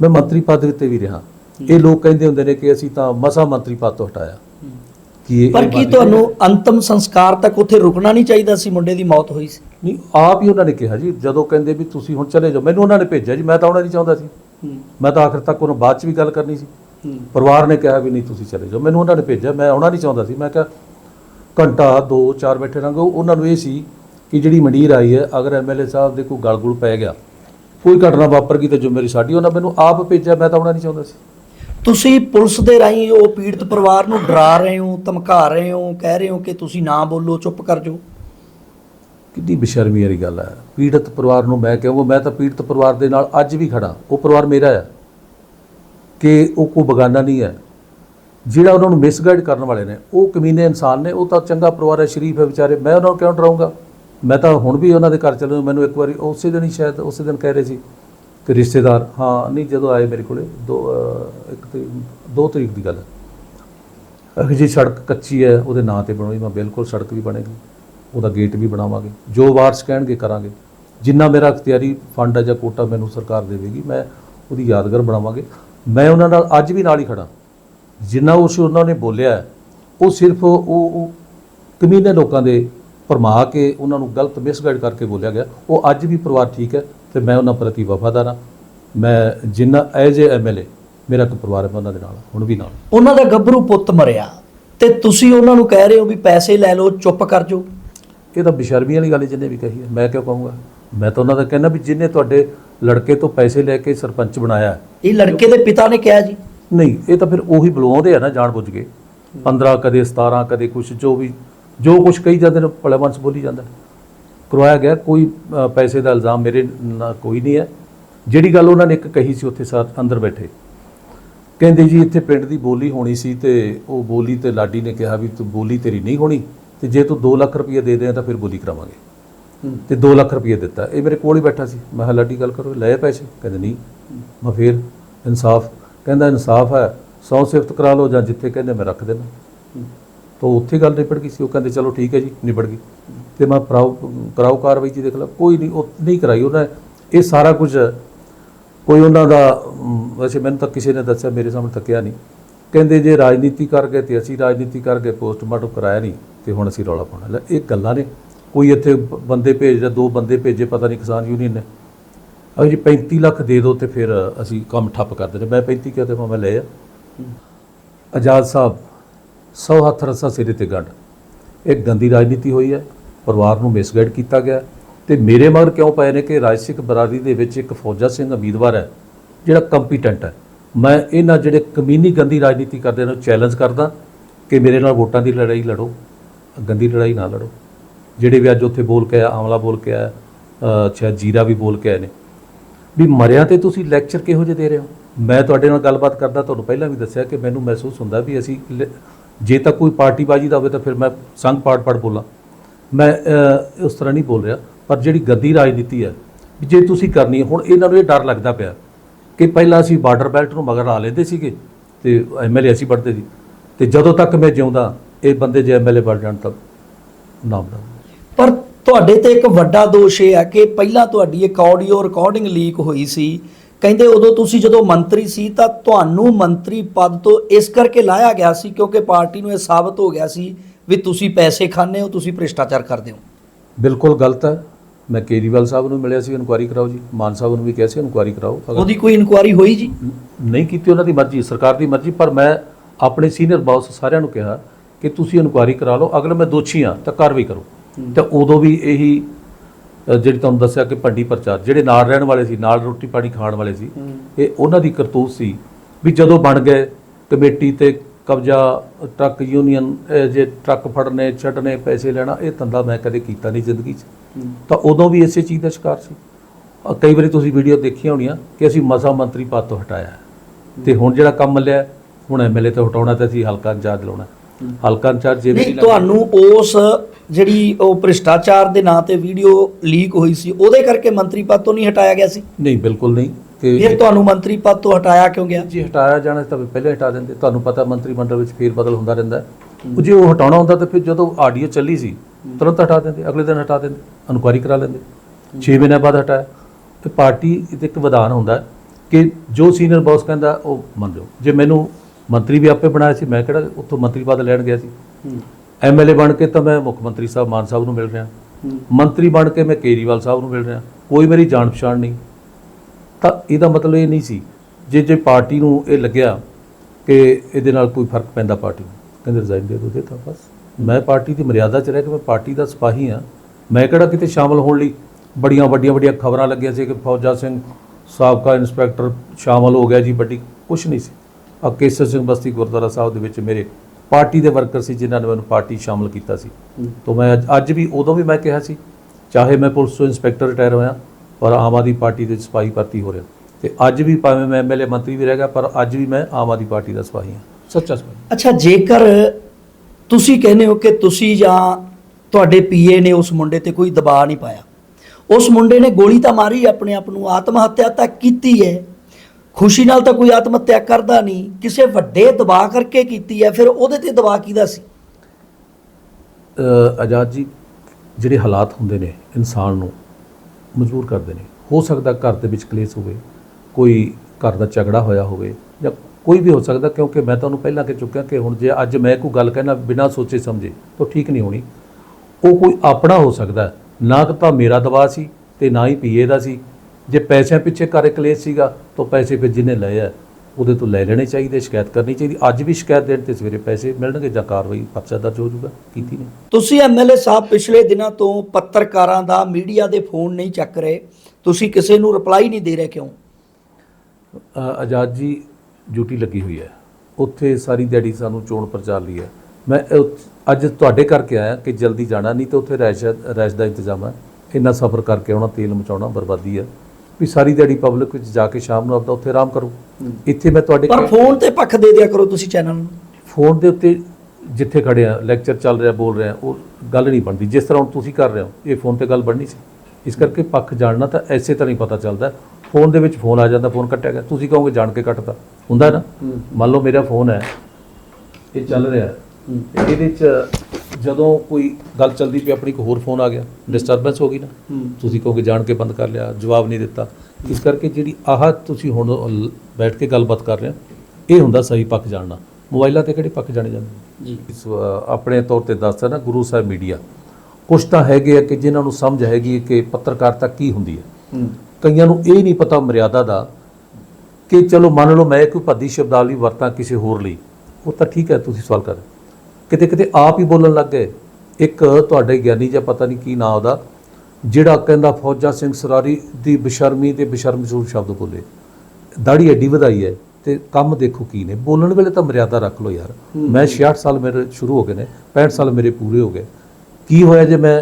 ਮੈਂ ਮੰਤਰੀ ਪਦ ਤੇ ਵੀ ਰਿਹਾ। ਇਹ ਲੋਕ ਕਹਿੰਦੇ ਹੁੰਦੇ ਨੇ ਕਿ ਅਸੀਂ ਤਾਂ ਮਸਾ ਮੰਤਰੀ ਪਦ ਤੋਂ ਹਟਾਇਆ। ਕੀ ਇਹ ਪਰ ਕੀ ਤੁਹਾਨੂੰ ਅੰਤਮ ਸੰਸਕਾਰ ਤੱਕ ਉੱਥੇ ਰੁਕਣਾ ਨਹੀਂ ਚਾਹੀਦਾ ਸੀ? ਮੁੰਡੇ ਦੀ ਮੌਤ ਹੋਈ ਸੀ। ਨਹੀਂ ਆਪ ਹੀ ਉਹਨਾਂ ਨੇ ਕਿਹਾ ਜੀ ਜਦੋਂ ਕਹਿੰਦੇ ਵੀ ਤੁਸੀਂ ਹੁਣ ਚਲੇ ਜਾਓ ਮੈਨੂੰ ਉਹਨਾਂ ਨੇ ਭੇਜਿਆ ਜੀ ਮੈਂ ਤਾਂ ਆਉਣਾ ਨਹੀਂ ਚਾਹੁੰਦਾ ਸੀ। ਮੈਂ ਤਾਂ ਆਖਰ ਤੱਕ ਉਹਨਾਂ ਬਾਅਦ ਚ ਵੀ ਗੱਲ ਕਰਨੀ ਸੀ। ਪਰਿਵਾਰ ਨੇ ਕਿਹਾ ਵੀ ਨਹੀਂ ਤੁਸੀਂ ਚਲੇ ਜਾਓ। ਮੈਨੂੰ ਉਹਨਾਂ ਨੇ ਭੇਜਿਆ ਮੈਂ ਆਉਣਾ ਨਹੀਂ ਚਾਹੁੰਦਾ ਸੀ। ਮੈਂ ਕਿਹਾ ਘੰਟਾ 2 4 ਬੈਠੇ ਰਾਂਗੇ ਉਹਨਾਂ ਨੂੰ ਇਹ ਸੀ ਕਿ ਜਿਹੜੀ ਮੰਡੀਰ ਆਈ ਹੈ ਅਗਰ ਐਮਐਲਏ ਸਾਹਿਬ ਦੇ ਕੋਈ ਗਲਗੁਲ ਪੈ ਗਿਆ ਕੋਈ ਘਟਨਾ ਵਾਪਰ ਗਈ ਤਾਂ ਜ਼ਿੰਮੇਵਾਰੀ ਸਾਡੀ ਉਹਨਾਂ ਮੈਨੂੰ ਆਪ ਭੇਜਿਆ ਮੈਂ ਤਾਂ ਆਉਣਾ ਨਹੀਂ ਚਾਹੁੰਦਾ ਸੀ। ਤੁਸੀਂ ਪੁਲਿਸ ਦੇ ਰਾਹੀਂ ਉਹ ਪੀੜਤ ਪਰਿਵਾਰ ਨੂੰ ਡਰਾ ਰਹੇ ਹੋ ਧਮਕਾ ਰਹੇ ਹੋ ਕਹਿ ਰਹੇ ਹੋ ਕਿ ਤੁਸੀਂ ਨਾ ਬੋਲੋ ਚੁੱਪ ਕਰ ਜਾਓ? ਕਿੰਨੀ ਬੇਸ਼ਰਮੀ ਵਾਲੀ ਗੱਲ ਹੈ। ਪੀੜਤ ਪਰਿਵਾਰ ਨੂੰ ਮੈਂ ਕਹਾਂ ਮੈਂ ਤਾਂ ਪੀੜਤ ਪਰਿਵਾਰ ਦੇ ਨਾਲ ਅੱਜ ਵੀ ਖੜਾ ਉਹ ਪਰਿਵਾਰ ਮੇਰਾ ਹੈ। ਕਿ ਉਹ ਕੋਈ ਬਗਾਨਾ ਨਹੀਂ ਹੈ। ਜਿਹੜਾ ਉਹਨਾਂ ਨੂੰ ਮਿਸਗਾਈਡ ਕਰਨ ਵਾਲੇ ਨੇ, ਉਹ ਕਮੀਨੇ ਇਨਸਾਨ ਨੇ, ਉਹ ਤਾਂ ਚੰਗਾ ਪਰਿਵਾਰ ਹੈ, ਸ਼ਰੀਫ ਹੈ ਵਿਚਾਰੇ। ਮੈਂ ਉਹਨਾਂ ਨੂੰ ਕਿਉਂ ਡਰਾਉਂਗਾ? ਮੈਂ ਤਾਂ ਹੁਣ ਵੀ ਉਹਨਾਂ ਦੇ ਘਰ ਚੱਲੂ ਮੈਨੂੰ ਇੱਕ ਵਾਰੀ ਉਸੇ ਦਿਨ ਹੀ ਸ਼ਾਇਦ, ਉਸੇ ਦਿਨ ਕਹਿ ਰਹੇ ਸੀ ਕਿ ਰਿਸ਼ਤੇਦਾਰ, ਹਾਂ, ਨਹੀਂ, ਜਦੋਂ ਆਏ ਮੇਰੇ ਕੋਲੇ, ਦੋ ਇੱਕ ਤੇ ਦੋ ਤਰੀਕ ਦੀ ਗੱਲ ਹੈ। ਅਖੇ ਜੀ, ਸੜਕ ਕੱਚੀ ਹੈ, ਉਹਦੇ ਨਾਂ ਤੇ ਬਣਾਈ, ਮੈਂ ਬਿਲਕੁਲ ਸੜਕ ਵੀ ਬਣੇਗੀ, ਉਹਦਾ ਗੇਟ ਵੀ ਬਣਾਵਾਂਗੇ, ਜੋ ਵਾਰਸ ਕਹਿਣਗੇ ਕਰਾਂਗੇ। ਜਿੰਨਾ ਮੇਰਾ ਅਖਤਿਆਰੀ ਫੰਡ ਹੈ ਜਾਂ ਕੋਟਾ ਮੈਨੂੰ ਸਰਕਾਰ ਦੇਵੇਗੀ, ਮੈਂ ਉਹਦੀ ਯਾਦਗਾਰ ਬਣਾਵਾਂਗੇ। ਮੈਂ ਉਹਨਾਂ ਨਾਲ ਅੱਜ ਵੀ ਨਾਲ ਹੀ ਖੜਾ ਜਿੰਨਾ ਉਸ ਉਹਨਾਂ ਨੇ ਬੋਲਿਆ ਉਹ ਸਿਰਫ ਉਹ ਕਮੀਨੇ ਲੋਕਾਂ ਦੇ ਭਰਮਾ ਕੇ ਉਹਨਾਂ ਨੂੰ ਗਲਤ ਮਿਸਗਾਈਡ ਕਰਕੇ ਬੋਲਿਆ ਗਿਆ। ਉਹ ਅੱਜ ਵੀ ਪਰਿਵਾਰ ਠੀਕ ਹੈ ਤੇ ਮੈਂ ਉਹਨਾਂ ਪ੍ਰਤੀ ਵਫਾਦਾਰ ਹਾਂ। ਮੈਂ ਜਿੰਨਾ ਐਜ਼ ਏ ਐਮਐਲਏ ਮੇਰਾ ਇੱਕ ਪਰਿਵਾਰ ਹੈ ਉਹਨਾਂ ਦੇ ਨਾਲ ਹੁਣ ਵੀ ਨਾਲ ਉਹਨਾਂ ਦਾ ਗੱਭਰੂ ਪੁੱਤ ਮਰਿਆ ਤੇ ਤੁਸੀਂ ਉਹਨਾਂ ਨੂੰ ਕਹਿ ਰਹੇ ਹੋ ਵੀ ਪੈਸੇ ਲੈ ਲਓ ਚੁੱਪ ਕਰ ਜਾਓ। ਇਹ ਤਾਂ ਬੇਸ਼ਰਮੀ ਵਾਲੀ ਗੱਲ ਹੈ ਜਿਹਨੇ ਵੀ ਕਹੀ ਹੈ। ਮੈਂ ਕਿਉਂ ਕਹੂੰਗਾ? ਮੈਂ ਤਾਂ ਉਹਨਾਂ ਦਾ ਕਹਿਣਾ ਵੀ ਜਿਹਨੇ ਤੁਹਾਡੇ ਲੜਕੇ ਤੋਂ ਪੈਸੇ ਲੈ ਕੇ ਸਰਪੰਚ ਬਣਾਇਆ। ਇਹ ਲੜਕੇ ਦੇ ਪਿਤਾ ਨੇ ਕਿਹਾ ਜੀ। ਨਹੀਂ ਇਹ ਤਾਂ ਫਿਰ ਉਹੀ ਬੁਲਾਉਂਦੇ ਆ ਨਾ ਜਾਣ ਬੁੱਝ ਕੇ। 15 ਕਦੇ 17 ਕਦੇ ਕੁਝ ਜੋ ਵੀ ਜੋ ਕੁਝ ਕਹੀ ਜਾਂਦੇ ਨੇ ਭਲੇਵੰਸ ਬੋਲੀ ਜਾਂਦਾ। ਕਰਵਾਇਆ ਗਿਆ ਕੋਈ ਪੈਸੇ ਦਾ ਇਲਜ਼ਾਮ ਮੇਰੇ ਨਾਲ ਕੋਈ ਨਹੀਂ ਹੈ। ਜਿਹੜੀ ਗੱਲ ਉਹਨਾਂ ਨੇ ਇੱਕ ਕਹੀ ਸੀ ਉੱਥੇ ਸਾਰ ਅੰਦਰ ਬੈਠੇ। ਕਹਿੰਦੇ ਜੀ ਇੱਥੇ ਪਿੰਡ ਦੀ ਬੋਲੀ ਹੋਣੀ ਸੀ ਤੇ ਉਹ ਬੋਲੀ ਤੇ ਲਾਡੀ ਨੇ ਕਿਹਾ ਵੀ ਤੂੰ ਬੋਲੀ ਤੇਰੀ ਨਹੀਂ ਹੋਣੀ ਤੇ ਜੇ ਤੂੰ 2 ਲੱਖ ਰੁਪਏ ਦੇ ਦੇ ਤਾਂ ਫਿਰ ਬੋਲੀ ਕਰਾਵਾਂਗੇ। ਤੇ 2 ਲੱਖ ਰੁਪਏ ਦਿੱਤਾ। ਇਹ ਮੇਰੇ ਕੋਲ ਹੀ ਬੈਠਾ ਸੀ। ਮੈਂ ਕਿਹਾ ਲਾਡੀ ਗੱਲ ਕਰੋ ਲਏ ਪੈਸੇ। ਕਹਿੰਦੇ ਨਹੀਂ। ਮੈਂ ਫਿਰ ਇਨਸਾਫ ਕਹਿੰਦਾ ਇਨਸਾਫ ਹੈ, ਸੌ ਸਿਫਤ ਕਰਾ ਲਓ ਜਾਂ ਜਿੱਥੇ ਕਹਿੰਦੇ ਮੈਂ ਰੱਖ ਦੇਣਾ ਤਾਂ ਉੱਥੇ ਗੱਲ ਨਿਬੜ ਗਈ ਸੀ, ਉਹ ਕਹਿੰਦੇ ਚਲੋ ਠੀਕ ਹੈ ਜੀ, ਨਿਬੜ ਗਈ। ਤੇ ਮੈਂ ਕਰਾਓ ਕਰਾਓ ਕਾਰਵਾਈ ਜੀ ਦੇਖ ਲਾ ਕੋਈ ਨਹੀਂ, ਉਹ ਨਹੀਂ ਕਰਾਈ ਉਹਨਾਂ। ਨੇ। ਇਹ ਸਾਰਾ ਕੁਝ ਕੋਈ ਉਹਨਾਂ ਦਾ ਵੈਸੇ ਮੈਨੂੰ ਤਾਂ ਕਿਸੇ ਨੇ ਦੱਸਿਆ, ਮੇਰੇ ਸਾਹਮਣੇ ਤੱਕਿਆ ਨਹੀਂ। ਕਹਿੰਦੇ ਜੇ ਰਾਜਨੀਤੀ ਕਰ ਗਏ ਤੇ ਅਸੀਂ ਰਾਜਨੀਤੀ ਕਰਕੇ ਪੋਸਟਮਾਰਟਮ ਕਰਾਇਆ ਨਹੀਂ ਤੇ ਹੁਣ ਅਸੀਂ ਰੌਲਾ ਪਾਉਣਾ। ਲੈ, ਇਹ ਗੱਲਾਂ ਨੇ। ਕੋਈ ਇੱਥੇ ਬ- ਬੰਦੇ ਭੇਜਦਾ ਦੋ ਬੰਦੇ ਭੇਜੇ, ਪਤਾ ਨਹੀਂ ਕਿਸਾਨ ਯੂਨੀਅਨ ਨੇ। ਅਗਰ ਜੀ 35 ਲੱਖ ਦੇ ਦਿਓ ਤੇ ਫਿਰ ਅਸੀਂ ਕੰਮ ਠੱਪ ਕਰ ਦਿੰਦੇ ਮੈਂ 35 ਕਿਹਾ ਤੇ ਮੈਂ ਲੈ ਆ। ਆਜ਼ਾਦ ਸਾਹਿਬ ਸੌ ਹੱਥ ਰਸਾ ਸਿਰੇ ਤੇ ਗੰਢ। ਇਹ ਗੰਦੀ ਰਾਜਨੀਤੀ ਹੋਈ ਹੈ ਪਰਿਵਾਰ ਨੂੰ ਮਿਸਗਾਈਡ ਕੀਤਾ ਗਿਆ ਤੇ ਮੇਰੇ ਮਗਰ ਕਿਉਂ ਪਏ ਨੇ ਕਿ ਰਾਜਸਿਕ ਬਰਾਦਰੀ ਦੇ ਵਿੱਚ ਇੱਕ ਫੌਜਾ ਸਿੰਘ ਉਮੀਦਵਾਰ ਹੈ ਜਿਹੜਾ ਕੰਪੀਟੈਂਟ ਹੈ। ਮੈਂ ਇਹਨਾਂ ਜਿਹੜੇ ਕਮੀਨੀ ਗੰਦੀ ਰਾਜਨੀਤੀ ਕਰਦੇ ਨੇ ਚੈਲੰਜ ਕਰਦਾ ਕਿ ਮੇਰੇ ਨਾਲ ਵੋਟਾਂ ਦੀ ਲੜਾਈ ਲੜੋ ਗੰਦੀ ਲੜਾਈ ਨਾ ਲੜੋ। ਜਿਹੜੇ ਵੀ ਅੱਜ ਉੱਥੇ ਬੋਲ ਕੇ ਆਇਆ ਆਮਲਾ ਬੋਲ ਕੇ ਆਇਆ ਅ, ਅੱਛਾ ਜੀਰਾ ਵੀ ਬੋਲ ਕੇ ਆਏ ਨੇ। ਵੀ ਮਰਿਆ ਤੇ ਤੁਸੀਂ ਲੈਕਚਰ ਕਿਹੋ ਜਿਹੇ ਦੇ ਰਹੇ ਹੋ? ਮੈਂ ਤੁਹਾਡੇ ਨਾਲ ਗੱਲਬਾਤ ਕਰਦਾ, ਤੁਹਾਨੂੰ ਪਹਿਲਾਂ ਵੀ ਦੱਸਿਆ ਕਿ ਮੈਨੂੰ ਮਹਿਸੂਸ ਹੁੰਦਾ ਵੀ ਅਸੀਂ ਲ- ਜੇ ਤਾਂ ਕੋਈ ਪਾਰਟੀਬਾਜ਼ੀ ਦਾ ਹੋਵੇ ਤਾਂ ਫਿਰ ਮੈਂ ਸੰਗ ਪਾੜ ਪਾੜ ਬੋਲਾਂ। ਮੈਂ ਉਸ ਤਰ੍ਹਾਂ ਨਹੀਂ ਬੋਲ ਰਿਹਾ, ਪਰ ਜਿਹੜੀ ਗੱਦੀ ਰਾਜਨੀਤੀ ਹੈ, ਵੀ ਜੇ ਤੁਸੀਂ ਕਰਨੀ ਹੁਣ ਇਹਨਾਂ ਨੂੰ ਇਹ ਡਰ ਲੱਗਦਾ ਪਿਆ ਕਿ ਪਹਿਲਾਂ ਅਸੀਂ ਬਾਰਡਰ ਬੈਲਟ ਨੂੰ ਮਗਰ ਲਾ ਲੈਂਦੇ ਸੀਗੇ ਤੇ ਐਮਐਲਏ ਅਸੀਂ ਪੜਦੇ ਸੀ। ਤੇ ਜਦੋਂ ਤੱਕ ਮੈਂ ਜਿਉਂਦਾ, ਇਹ ਬੰਦੇ ਜੇ ਐਮਐਲਏ ਬਣ ਜਾਣ ਤਾਂ ਨਾਮ ਦਾ ਪਰ ਤੁਹਾਡੇ ਤੇ ਇੱਕ ਵੱਡਾ ਦੋਸ਼ ਇਹ ਹੈ ਕਿ ਪਹਿਲਾਂ ਤੁਹਾਡੀ ਇੱਕ ਆਡੀਓ ਰਿਕਾਰਡਿੰਗ ਲੀਕ ਹੋਈ ਸੀ। ਕਹਿੰਦੇ ਉਦੋਂ ਤੁਸੀਂ ਜਦੋਂ ਮੰਤਰੀ ਸੀ ਤਾਂ ਤੁਹਾਨੂੰ ਮੰਤਰੀ ਪਦ ਤੋਂ ਇਸ ਕਰਕੇ ਲਾਇਆ ਗਿਆ ਸੀ ਕਿਉਂਕਿ ਪਾਰਟੀ ਨੂੰ ਇਹ ਸਾਬਤ ਹੋ ਗਿਆ ਸੀ ਵੀ ਤੁਸੀਂ ਪੈਸੇ ਖਾਂਦੇ ਹੋ ਤੁਸੀਂ ਭ੍ਰਿਸ਼ਟਾਚਾਰ ਕਰਦੇ ਹੋ। ਬਿਲਕੁਲ ਗਲਤ ਹੈ। ਮੈਂ ਕੇਜਰੀਵਾਲ ਸਾਹਿਬ ਨੂੰ ਮਿਲਿਆ ਸੀ ਇਨਕੁਆਇਰੀ ਕਰਾਓ ਜੀ। ਮਾਨ ਸਾਹਿਬ ਨੂੰ ਵੀ ਕਿਹਾ ਸੀ ਇਨਕੁਆਇਰੀ ਕਰਾਓ। ਉਹਦੀ ਕੋਈ ਇਨਕੁਆਰੀ ਹੋਈ ਜੀ? ਨਹੀਂ ਕੀਤੀ ਉਹਨਾਂ ਦੀ ਮਰਜ਼ੀ ਸਰਕਾਰ ਦੀ ਮਰਜ਼ੀ ਪਰ ਮੈਂ ਆਪਣੇ ਸੀਨੀਅਰ ਬਾਸ ਸਾਰਿਆਂ ਨੂੰ ਕਿਹਾ ਕਿ ਤੁਸੀਂ ਇਨਕੁਆਇਰੀ ਕਰਾ ਲਓ। ਅਗਰ ਮੈਂ ਦੋਸ਼ੀ ਹਾਂ ਤਾਂ ਕਾਰਵਾਈ ਕਰੋ। ਤੇ ਉਦੋਂ ਵੀ ਇਹੀ ਜਿਹੜੀ ਤੁਹਾਨੂੰ ਦੱਸਿਆ ਕਿ ਭੰਡੀ ਪ੍ਰਚਾਰ ਜਿਹੜੇ ਨਾਲ ਰਹਿਣ ਵਾਲੇ ਸੀ ਨਾਲ ਰੋਟੀ ਪਾਣੀ ਖਾਣ ਵਾਲੇ ਸੀ ਇਹ ਉਹਨਾਂ ਦੀ ਕਰਤੂਤ ਸੀ ਵੀ ਜਦੋਂ ਬਣ ਗਏ ਕਮੇਟੀ ਤੇ ਕਬਜ਼ਾ ਟਰੱਕ ਯੂਨੀਅਨ ਜੇ ਟਰੱਕ ਫੜਨੇ ਛੱਡਣੇ ਪੈਸੇ ਲੈਣਾ ਇਹ ਧੰਦਾ ਮੈਂ ਕਦੇ ਕੀਤਾ ਨਹੀਂ ਜ਼ਿੰਦਗੀ 'ਚ। ਤਾਂ ਉਦੋਂ ਵੀ ਇਸੇ ਚੀਜ਼ ਦਾ ਸ਼ਿਕਾਰ ਸੀ। ਕਈ ਵਾਰੀ ਤੁਸੀਂ ਵੀਡੀਓ ਦੇਖੀਆਂ ਹੋਣੀਆਂ ਕਿ ਅਸੀਂ ਮਸਾ ਮੰਤਰੀ ਪਦ ਤੋਂ ਹਟਾਇਆ। ਤੇ ਹੁਣ ਜਿਹੜਾ ਕੰਮ ਮਿਲਿਆ ਹੁਣ ਐਮਐਲਏ ਤੋਂ ਹਟਾਉਣਾ ਤੇ ਅਸੀਂ ਹਲਕਾ ਇੰਚਾਰਜ ਲਾਉਣਾ। ਹਲਕਾ ਇੰਚਾਰਜ ਜੇ ਨਹੀਂ ਤੁਹਾਨੂੰ ਉਸ ਜਿਹੜੀ ਉਹ ਭ੍ਰਿਸ਼ਟਾਚਾਰ ਦੇ ਨਾਂ ਤੇ ਵੀਡੀਓ ਲੀਕ ਹੋਈ ਸੀ ਉਹਦੇ ਕਰਕੇ ਮੰਤਰੀ ਪਦ ਤੋਂ ਨਹੀਂ ਹਟਾਇਆ ਗਿਆ ਸੀ? ਨਹੀਂ ਬਿਲਕੁਲ ਨਹੀਂ। ਫਿਰ ਕਿ ਤੁਹਾਨੂੰ ਮੰਤਰੀ ਪਦ ਤੋਂ ਹਟਾਇਆ ਕਿਉਂ ਗਿਆ? ਜੇ ਹਟਾਇਆ ਜਾਣਾ ਤਾਂ ਪਹਿਲਾਂ ਹਟਾ ਦਿੰਦੇ। ਤੁਹਾਨੂੰ ਪਤਾ ਮੰਤਰੀ ਮੰਡਲ ਵਿੱਚ ਫੇਰ ਬਦਲ ਹੁੰਦਾ ਰਹਿੰਦਾ ਜੇ ਉਹ ਹਟਾਉਣਾ ਹੁੰਦਾ ਤਾਂ ਫਿਰ ਜਦੋਂ ਆਡੀਓ ਚੱਲੀ ਸੀ ਤੁਰੰਤ ਹਟਾ ਦਿੰਦੇ ਅਗਲੇ ਦਿਨ ਹਟਾ ਦਿੰਦੇ ਇਨਕੁਆਇਰੀ ਕਰਾ ਲੈਂਦੇ। 6 ਮਹੀਨਿਆਂ ਬਾਅਦ ਹਟਾਇਆ। ਤੇ ਪਾਰਟੀ ਤੇ ਇੱਕ ਵਿਧਾਨ ਹੁੰਦਾ ਕਿ ਜੋ ਸੀਨੀਅਰ ਬਾਸ ਕਹਿੰਦਾ ਉਹ ਮੰਨ ਜਾਓ ਜੇ ਮੈਨੂੰ ਮੰਤਰੀ ਵੀ ਆਪੇ ਬਣਾਇਆ ਸੀ, ਮੈਂ ਕਿਹੜਾ ਉੱਥੋਂ ਮੰਤਰੀ ਪਦ ਲੈਣ ਗਿਆ ਸੀ। ਐਮਐਲਏ ਬਣ ਕੇ ਤਾਂ ਮੈਂ ਮੁੱਖ ਮੰਤਰੀ ਸਾਹਿਬ, ਮਾਨ ਸਾਹਿਬ ਨੂੰ ਮਿਲ ਰਿਹਾ। ਮੰਤਰੀ ਬਣ ਕੇ ਮੈਂ ਕੇਜਰੀਵਾਲ ਸਾਹਿਬ ਨੂੰ ਮਿਲ ਰਿਹਾ। ਕੋਈ ਮੇਰੀ ਜਾਣ ਪਛਾਣ ਨਹੀਂ। ਤਾਂ ਇਹਦਾ ਮਤਲਬ ਇਹ ਨਹੀਂ ਸੀ, ਜੇ ਜੇ ਪਾਰਟੀ ਨੂੰ ਇਹ ਲੱਗਿਆ ਕਿ ਇਹਦੇ ਨਾਲ ਕੋਈ ਫ਼ਰਕ ਪੈਂਦਾ ਪਾਰਟੀ ਨੂੰ, ਕਹਿੰਦੇ ਰਿਜ਼ਾਈਨ ਦੇ ਦੋ ਦੇ ਤਾਂ ਬਸ। ਮੈਂ ਪਾਰਟੀ ਦੀ ਮਰਿਆਦਾ 'ਚ ਰਹਿ ਕੇ ਮੈਂ ਪਾਰਟੀ ਦਾ ਸਿਪਾਹੀ ਹਾਂ। ਮੈਂ ਕਿਹੜਾ ਕਿਤੇ ਸ਼ਾਮਲ ਹੋਣ ਲਈ ਬੜੀਆਂ, ਵੱਡੀਆਂ ਵੱਡੀਆਂ ਖਬਰਾਂ ਲੱਗੀਆਂ ਸੀ ਕਿ ਫੌਜਾ ਸਿੰਘ, ਸਾਬਕਾ ਇੰਸਪੈਕਟਰ ਸ਼ਾਮਲ ਹੋ ਗਿਆ ਜੀ ਵੱਡੀ, ਕੁਛ ਨਹੀਂ ਸੀ। ਆ ਕੇਸਰ ਸਿੰਘ ਬਸਤੀ ਗੁਰਦੁਆਰਾ ਸਾਹਿਬ ਦੇ ਵਿੱਚ ਮੇਰੇ ਪਾਰਟੀ ਦੇ ਵਰਕਰ ਸੀ ਜਿਨ੍ਹਾਂ ਨੇ ਮੈਨੂੰ ਪਾਰਟੀ ਸ਼ਾਮਲ ਕੀਤਾ ਸੀ। ਤੋਂ ਮੈਂ ਅੱਜ- ਵੀ ਉਦੋਂ ਵੀ ਮੈਂ ਕਿਹਾ ਸੀ ਚਾਹੇ ਮੈਂ ਪੁਲਿਸ ਤੋਂ ਇੰਸਪੈਕਟਰ ਰਿਟਾਇਰ ਹੋਇਆ ਪਰ ਆਮ ਆਦਮੀ ਪਾਰਟੀ ਦੇ ਸਿਪਾਹੀ ਭਰਤੀ ਹੋ ਰਿਹਾ। ਤੇ ਅੱਜ ਵੀ ਭਾਵੇਂ ਮੈਂ ਐਮਐਲਏ ਮੰਤਰੀ ਵੀ ਰਹਿ ਗਿਆ ਪਰ ਅੱਜ ਵੀ ਮੈਂ ਆਮ ਆਦਮੀ ਪਾਰਟੀ ਦਾ ਸਿਪਾਹੀ ਹਾਂ। ਸੱਚਾ ਸਿਪਾਹੀ। ਅੱਛਾ ਜੇਕਰ ਤੁਸੀਂ ਕਹਿੰਦੇ ਹੋ ਕਿ ਤੁਸੀਂ ਜਾਂ ਤੁਹਾਡੇ ਪੀਏ ਨੇ ਉਸ ਮੁੰਡੇ ਤੇ ਕੋਈ ਦਬਾਅ ਨਹੀਂ ਪਾਇਆ ਉਸ ਮੁੰਡੇ ਨੇ ਗੋਲੀ ਤਾਂ ਮਾਰੀ ਆਪਣੇ ਆਪ ਨੂੰ ਆਤਮ ਹੱਤਿਆ ਤਾਂ ਕੀਤੀ ਹੈ ਖੁਸ਼ੀ ਨਾਲ ਤਾਂ ਕੋਈ ਆਤਮ ਹੱਤਿਆ ਕਰਦਾ ਨਹੀਂ, ਕਿਸੇ ਵੱਡੇ ਦਬਾਅ ਕਰਕੇ ਕੀਤੀ ਹੈ, ਫਿਰ ਉਹਦੇ ਤੇ ਦਬਾਅ ਕਿਹਦਾ ਸੀ? ਆਜ਼ਾਦ ਜੀ, ਜਿਹੜੇ ਹਾਲਾਤ ਹੁੰਦੇ ਨੇ ਇਨਸਾਨ ਨੂੰ, ਮਜਬੂਰ ਕਰਦੇ ਨੇ। ਹੋ ਸਕਦਾ ਘਰ ਦੇ ਵਿੱਚ ਕਲੇਸ਼ ਹੋਵੇ, ਕੋਈ ਘਰ ਦਾ ਝਗੜਾ ਹੋਇਆ ਹੋਵੇ, ਜਾਂ ਕੋਈ ਵੀ ਹੋ ਸਕਦਾ, ਕਿਉਂਕਿ ਮੈਂ ਤੁਹਾਨੂੰ ਪਹਿਲਾਂ ਕਹਿ ਚੁੱਕਿਆ ਕਿ ਹੁਣ ਜੇ ਅੱਜ ਮੈਂ ਕੋਈ ਗੱਲ ਕਹਿਣਾ ਬਿਨਾਂ ਸੋਚੇ ਸਮਝੇ, ਤਾਂ ਠੀਕ ਨਹੀਂ ਹੋਣੀ। ਉਹ ਕੋਈ ਆਪਣਾ ਹੋ ਸਕਦਾ, ਨਾ ਤਾਂ ਮੇਰਾ ਦਬਾਅ ਸੀ ਤੇ ਨਾ ਹੀ ਪੀਏ ਦਾ ਸੀ। ਜੇ ਪੈਸਿਆਂ ਪਿੱਛੇ ਘਰ ਕਲੇਸ਼ ਸੀਗਾ ਤਾਂ ਪੈਸੇ ਫਿਰ ਜਿਹਨੇ ਲਏ ਆ ਉਹਦੇ ਤੋਂ ਲੈ ਲੈਣੇ ਚਾਹੀਦੇ ਸ਼ਿਕਾਇਤ ਕਰਨੀ ਚਾਹੀਦੀ। ਅੱਜ ਵੀ ਸ਼ਿਕਾਇਤ ਦੇਣ ਤੇ ਸਵੇਰੇ ਪੈਸੇ ਮਿਲਣਗੇ ਜਾਂ ਕਾਰਵਾਈ ਪਰਚਾ ਦਰਜ ਹੋ ਜਾਊਗਾ ਕੀਤੀ ਨਹੀਂ। ਤੁਸੀਂ ਐਮਐਲਏ ਸਾਹਿਬ ਪਿਛਲੇ ਦਿਨਾਂ ਤੋਂ ਪੱਤਰਕਾਰਾਂ ਦਾ ਮੀਡੀਆ ਦੇ ਫੋਨ ਨਹੀਂ ਚੱਕ ਰਹੇ। ਤੁਸੀਂ ਕਿਸੇ ਨੂੰ ਰਿਪਲਾਈ ਨਹੀਂ ਦੇ ਰਹੇ ਕਿਉਂ? ਆਜ਼ਾਦ ਜੀ ਡਿਊਟੀ ਲੱਗੀ ਹੋਈ ਹੈ। ਉੱਥੇ ਸਾਰੀ ਦਿਹਾੜੀ ਸਾਨੂੰ ਚੋਣ ਪ੍ਰਚਾਰ ਲਈ ਹੈ। ਮੈਂ ਅੱਜ ਤੁਹਾਡੇ ਕਰਕੇ ਆਇਆ ਕਿ ਜਲਦੀ ਜਾਣਾ ਨਹੀਂ ਤੇ ਉੱਥੇ ਰੈਸ਼ ਰੈਸ਼ ਦਾ ਇੰਤਜ਼ਾਮ ਹੈ। ਇੰਨਾ ਸਫ਼ਰ ਕਰਕੇ ਆਉਣਾ ਤੇਲ ਮਚਾਉਣਾ ਬਰਬਾਦੀ ਹੈ। ਵੀ ਸਾਰੀ ਦਿਹਾੜੀ ਪਬਲਿਕ ਵਿੱਚ ਜਾ ਕੇ ਸ਼ਾਮ ਨੂੰ ਆਪਦਾ ਉੱਥੇ ਆਰਾਮ ਕਰੋ। ਇੱਥੇ ਮੈਂ ਤੁਹਾਡੇ ਪਰ ਫੋਨ ਤੇ ਪੱਖ ਦੇ ਦਿਆ ਕਰੋ ਤੁਸੀਂ ਚੈਨਲ ਨੂੰ। ਫੋਨ ਦੇ ਉੱਤੇ ਜਿੱਥੇ ਖੜੇ ਆ ਲੈਕਚਰ ਚੱਲ ਰਿਹਾ ਬੋਲ ਰਿਹਾ ਉਹ ਗੱਲ ਨਹੀਂ ਬਣਦੀ। ਜਿਸ ਤਰ੍ਹਾਂ ਹੁਣ ਤੁਸੀਂ ਕਰ ਰਹੇ ਹੋ ਇਹ ਫੋਨ ਤੇ ਗੱਲ ਬਣਨੀ ਸੀ। ਇਸ ਕਰਕੇ ਪੱਖ ਜਾਣਨਾ ਤਾਂ ਐਸੇ ਤਰ੍ਹਾਂ ਹੀ ਪਤਾ ਚੱਲਦਾ ਫੋਨ ਦੇ ਵਿੱਚ ਫੋਨ ਆ ਜਾਂਦਾ ਫੋਨ ਕੱਟਿਆ ਗਿਆ। ਤੁਸੀਂ ਕਹੋਗੇ ਜਾਣ ਕੇ ਕੱਟਤਾ। ਹੁੰਦਾ ਨਾ? ਮੰਨ ਲਓ ਮੇਰਾ ਫੋਨ ਹੈ ਇਹ ਚੱਲ ਰਿਹਾ। ਇਹਦੇ ਚ ਜਦੋਂ ਕੋਈ ਗੱਲ ਚੱਲਦੀ ਪਈ ਆਪਣੀ ਕੋਈ ਹੋਰ ਫੋਨ ਆ ਗਿਆ ਡਿਸਟਰਬੈਂਸ ਹੋ ਗਈ ਨਾ ਤੁਸੀਂ ਕਹੋਗੇ ਜਾਣ ਕੇ ਬੰਦ ਕਰ ਲਿਆ ਜਵਾਬ ਨਹੀਂ ਦਿੱਤਾ। ਇਸ ਕਰਕੇ ਜਿਹੜੀ ਆਹ ਤੁਸੀਂ ਹੁਣ ਬੈਠ ਕੇ ਗੱਲਬਾਤ ਕਰ ਰਹੇ ਹੋ ਇਹ ਹੁੰਦਾ ਸਹੀ ਪੱਖ ਜਾਣਨਾ। ਮੋਬਾਈਲਾਂ ਤੇ ਕਿਹੜੇ ਪੱਖ ਜਾਣੇ ਜਾਂਦੇ ਜੀ। ਆਪਣੇ ਤੌਰ ਤੇ ਦੱਸਦਾ ਨਾ ਗੁਰੂ ਸਾਹਿਬ ਮੀਡੀਆ। ਕੁਛ ਤਾਂ ਹੈਗੇ ਆ ਕਿ ਜਿਨ੍ਹਾਂ ਨੂੰ ਸਮਝ ਹੈਗੀ ਹੈ ਕਿ ਪੱਤਰਕਾਰਤਾ ਕੀ ਹੁੰਦੀ ਹੈ। ਕਈਆਂ ਨੂੰ ਇਹ ਨਹੀਂ ਪਤਾ ਮਰਿਆਦਾ ਦਾ ਕਿ ਚਲੋ ਮੰਨ ਲਓ ਮੈਂ ਕੋਈ ਭੱਦੀ ਸ਼ਬਦਾਵਲੀ ਵਰਤਾਂ ਕਿਸੇ ਹੋਰ ਲਈ ਉਹ ਤਾਂ ਠੀਕ ਹੈ ਤੁਸੀਂ ਸਵਾਲ ਕਰ ਕਿਤੇ ਕਿਤੇ ਆਪ ਹੀ ਬੋਲਣ ਲੱਗ ਗਏ। ਇੱਕ ਤੁਹਾਡੇ ਗਿਆਨੀ ਜਾਂ ਪਤਾ ਨਹੀਂ ਕੀ ਨਾਂ ਉਹਦਾ ਜਿਹੜਾ ਕਹਿੰਦਾ ਫੌਜਾ ਸਿੰਘ ਸਰਾਰੀ ਦੀ ਬਸ਼ਰਮੀ ਤੇ ਬਸ਼ਰਮਸੂਰ ਸ਼ਬਦ ਬੋਲੇ। ਦਾੜੀ ਐਡੀ ਵਧਾਈ ਹੈ ਤੇ ਕੰਮ ਦੇਖੋ ਕੀ ਨੇ। ਬੋਲਣ ਵੇਲੇ ਤਾਂ ਮਰਿਆਦਾ ਰੱਖ ਲਓ ਯਾਰ। ਮੈਂ 66 ਸਾਲ ਮੇਰੇ ਸ਼ੁਰੂ ਹੋ ਗਏ ਨੇ 65 ਸਾਲ ਮੇਰੇ ਪੂਰੇ ਹੋ ਗਏ। ਕੀ ਹੋਇਆ ਜੇ ਮੈਂ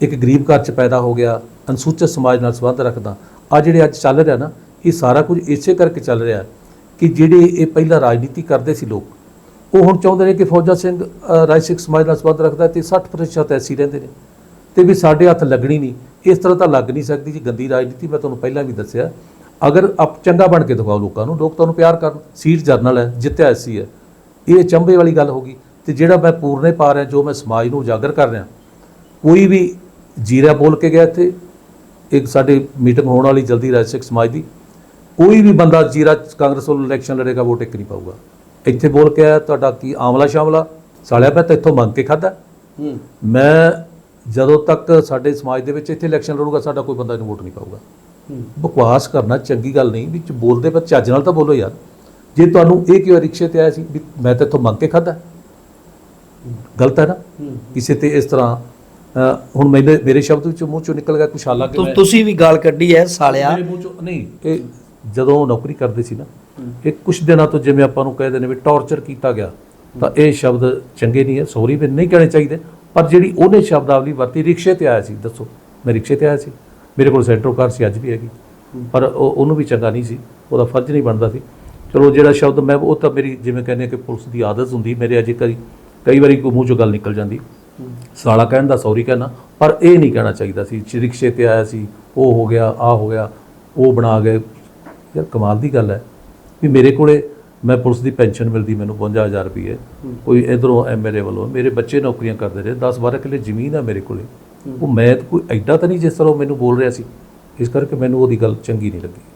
ਇੱਕ ਗਰੀਬ ਘਰ ਚ ਪੈਦਾ ਹੋ ਗਿਆ ਅਨਸੂਚਿਤ ਸਮਾਜ ਨਾਲ ਸੰਬੰਧ ਰੱਖਦਾ। ਆ ਜਿਹੜੇ ਅੱਜ ਚੱਲ ਰਿਹਾ ਨਾ ਇਹ ਸਾਰਾ ਕੁਝ ਇਸੇ ਕਰਕੇ ਚੱਲ ਰਿਹਾ ਕਿ ਜਿਹੜੇ ਇਹ ਪਹਿਲਾਂ ਰਾਜਨੀਤੀ ਕਰਦੇ ਸੀ ਲੋਕ ਉਹ ਹੁਣ ਚਾਹੁੰਦੇ ਨੇ ਕਿ ਫੌਜਾ ਸਿੰਘ ਅਹ, ਸਮਾਜ ਨਾਲ ਸੰਬੰਧ ਰੱਖਦਾ ਤੇ 60% ਐਸੀ ਰਹਿੰਦੇ ਨੇ। ਤੇ ਵੀ ਸਾਡੇ ਹੱਥ ਲੱਗਣੀ ਨਹੀਂ। ਇਸ ਤਰ੍ਹਾਂ ਤਾਂ ਲੱਗ ਨਹੀਂ ਸਕਦੀ ਜੀ ਗੰਦੀ ਰਾਜਨੀਤੀ ਮੈਂ ਤੁਹਾਨੂੰ ਪਹਿਲਾਂ ਵੀ ਦੱਸਿਆ। ਅਗਰ ਆਪ ਚੰਗਾ ਬਣ ਕੇ ਦਿਖਾਓ ਲੋਕਾਂ ਨੂੰ ਲੋਕ ਤੁਹਾਨੂੰ ਪਿਆਰ ਕਰਨ। ਸੀਟ ਜਰਨਲ ਹੈ ਜਿੱਤਿਆ ਐਸੀ ਹੈ। ਇਹ ਚੰਬੇ ਵਾਲੀ ਗੱਲ ਹੋ ਗਈ। ਤੇ ਜਿਹੜਾ ਮੈਂ ਪੂਰਨੇ ਪਾ ਰਿਹਾ ਜੋ ਮੈਂ ਸਮਾਜ ਨੂੰ ਉਜਾਗਰ ਕਰ ਰਿਹਾ ਕੋਈ ਵੀ ਜੀਰਾ ਬੋਲ ਕੇ ਗਿਆ ਇੱਥੇ ਇੱਕ ਸਾਡੇ ਮੀਟਿੰਗ ਹੋਣ ਵਾਲੀ ਜਲਦੀ ਰਾਜ ਸਮਾਜ ਦੀ ਕੋਈ ਵੀ ਬੰਦਾ ਜੀਰਾ ਕਾਂਗਰਸ ਵੱਲੋਂ ਇਲੈਕਸ਼ਨ ਲੜੇਗਾ ਵੋਟ ਇੱਕ ਨਹੀਂ ਪਾਊਗਾ। ਇੱਥੇ ਬੋਲ ਕੇ ਆਇਆ ਤੁਹਾਡਾ ਕੀ ਆਮਲਾ ਸ਼ਾਮਲਾ ਸਾਲਿਆ ਮੈਂ ਤਾਂ ਇੱਥੋਂ ਮੰਗ ਕੇ ਖਾਦਾ ਮੈਂ ਜਦੋਂ ਤੱਕ ਸਾਡੇ ਸਮਾਜ ਦੇ ਵਿੱਚ ਇੱਥੇ ਇਲੈਕਸ਼ਨ ਲੜੂਗਾ ਸਾਡਾ ਕੋਈ ਬੰਦਾ ਇਹਨੂੰ ਵੋਟ ਨਹੀਂ ਪਾਊਗਾ। ਬਕਵਾਸ ਕਰਨਾ ਚੰਗੀ ਗੱਲ ਨਹੀਂ ਵਿੱਚ ਬੋਲਦੇ ਪਰ ਚੱਜ ਨਾਲ ਤਾਂ ਬੋਲੋ ਯਾਰ। ਜੇ ਤੁਹਾਨੂੰ ਇਹ ਕਿਉਂ ਰਿਕਸ਼ੇ ਤੇ ਆਇਆ ਸੀ ਵੀ ਮੈਂ ਤਾਂ ਇੱਥੋਂ ਮੰਗ ਕੇ ਖਾਦਾ ਗਲਤ ਹੈ ਨਾ? ਕਿਸੇ ਤੇ ਇਸ ਤਰ੍ਹਾਂ ਹੁਣ ਮੇਰੇ ਮੇਰੇ ਸ਼ਬਦ ਵਿੱਚੋਂ ਮੂੰਹ ਚੋਂ ਨਿਕਲ ਗਿਆ ਕੁਛ ਹਾਲਾਂਕਿ ਤੁਸੀਂ ਵੀ ਗਾਲ ਕੱਢੀ ਹੈ ਸਾਲਿਆ। ਮੇਰੇ ਮੂੰਹ ਚੋਂ ਨਹੀਂ ਇਹ ਜਦੋਂ ਨੌਕਰੀ ਕਰਦੇ ਸੀ ਨਾ ਇਹ ਕੁਝ ਦਿਨਾਂ ਤੋਂ ਜਿਵੇਂ ਆਪਾਂ ਨੂੰ ਕਹਿ ਦਿੰਦੇ ਵੀ ਟੌਰਚਰ ਕੀਤਾ ਗਿਆ, ਤਾਂ ਇਹ ਸ਼ਬਦ ਚੰਗੇ ਨਹੀਂ ਹੈ, ਸੌਰੀ ਵੀ ਨਹੀਂ ਕਹਿਣੇ ਚਾਹੀਦੇ, ਪਰ ਜਿਹੜੀ ਉਹਨੇ ਸ਼ਬਦਾਵਲੀ ਵਰਤੀ, ਰਿਕਸ਼ੇ ਤੇ ਆਇਆ ਸੀ, ਦੱਸੋ, ਮੈਂ ਰਿਕਸ਼ੇ ਤੇ ਆਇਆ ਸੀ, ਮੇਰੇ ਕੋਲ ਸੈਂਟਰੋ ਕਾਰ ਸੀ, ਅੱਜ ਵੀ ਹੈਗੀ, ਪਰ ਉਹ, ਉਹਨੂੰ ਵੀ ਚੰਗਾ ਨਹੀਂ ਸੀ, ਉਹਦਾ ਫਰਜ਼ ਨਹੀਂ ਬਣਦਾ ਸੀ। ਚਲੋ ਜਿਹੜਾ ਸ਼ਬਦ ਮੈਂ, ਉਹ ਤਾਂ ਮੇਰੀ ਜਿਵੇਂ ਕਹਿੰਦੇ ਕਿ ਪੁਲਿਸ ਦੀ ਆਦਤ ਹੁੰਦੀ, ਮੇਰੇ ਅਜੇ ਕਈ ਕਈ ਵਾਰੀ ਕੋਈ ਮੂੰਹ ਚੋਂ ਗੱਲ ਨਿਕਲ ਜਾਂਦੀ। ਸਾਲਾ ਕਹਿਣ ਦਾ ਸੌਰੀ ਕਹਿਣਾ, ਪਰ ਇਹ ਨਹੀਂ ਕਹਿਣਾ ਚਾਹੀਦਾ ਸੀ ਰਿਕਸ਼ੇ ਤੇ ਆਇਆ ਸੀ, ਉਹ ਹੋ ਗਿਆ ਆ ਹੋ ਗਿਆ, ਉਹ ਬਣਾ ਗਏ। ਯਾਰ ਕਮਾਲ ਦੀ ਗੱਲ ਹੈ। ਵੀ ਮੇਰੇ ਕੋਲੇ ਮੈਂ ਪੁਲਿਸ ਦੀ ਪੈਨਸ਼ਨ ਮਿਲਦੀ ਮੈਨੂੰ 52000 ਰੁਪਏ ਕੋਈ ਇਧਰੋਂ ਐਮਐਲਏ ਵੱਲੋਂ ਮੇਰੇ ਬੱਚੇ ਨੌਕਰੀਆਂ ਕਰਦੇ ਰਹੇ 10 12 ਕਿੱਲੇ ਜ਼ਮੀਨ ਆ ਮੇਰੇ ਕੋਲੇ। ਉਹ ਮੈਂ ਤਾਂ ਕੋਈ ਐਡਾ ਤਾਂ ਨਹੀਂ ਜਿਸ ਤਰ੍ਹਾਂ ਉਹ ਮੈਨੂੰ ਬੋਲ ਰਿਹਾ ਸੀ। ਇਸ ਕਰਕੇ ਮੈਨੂੰ ਉਹਦੀ ਗੱਲ ਚੰਗੀ ਨਹੀਂ ਲੱਗੀ।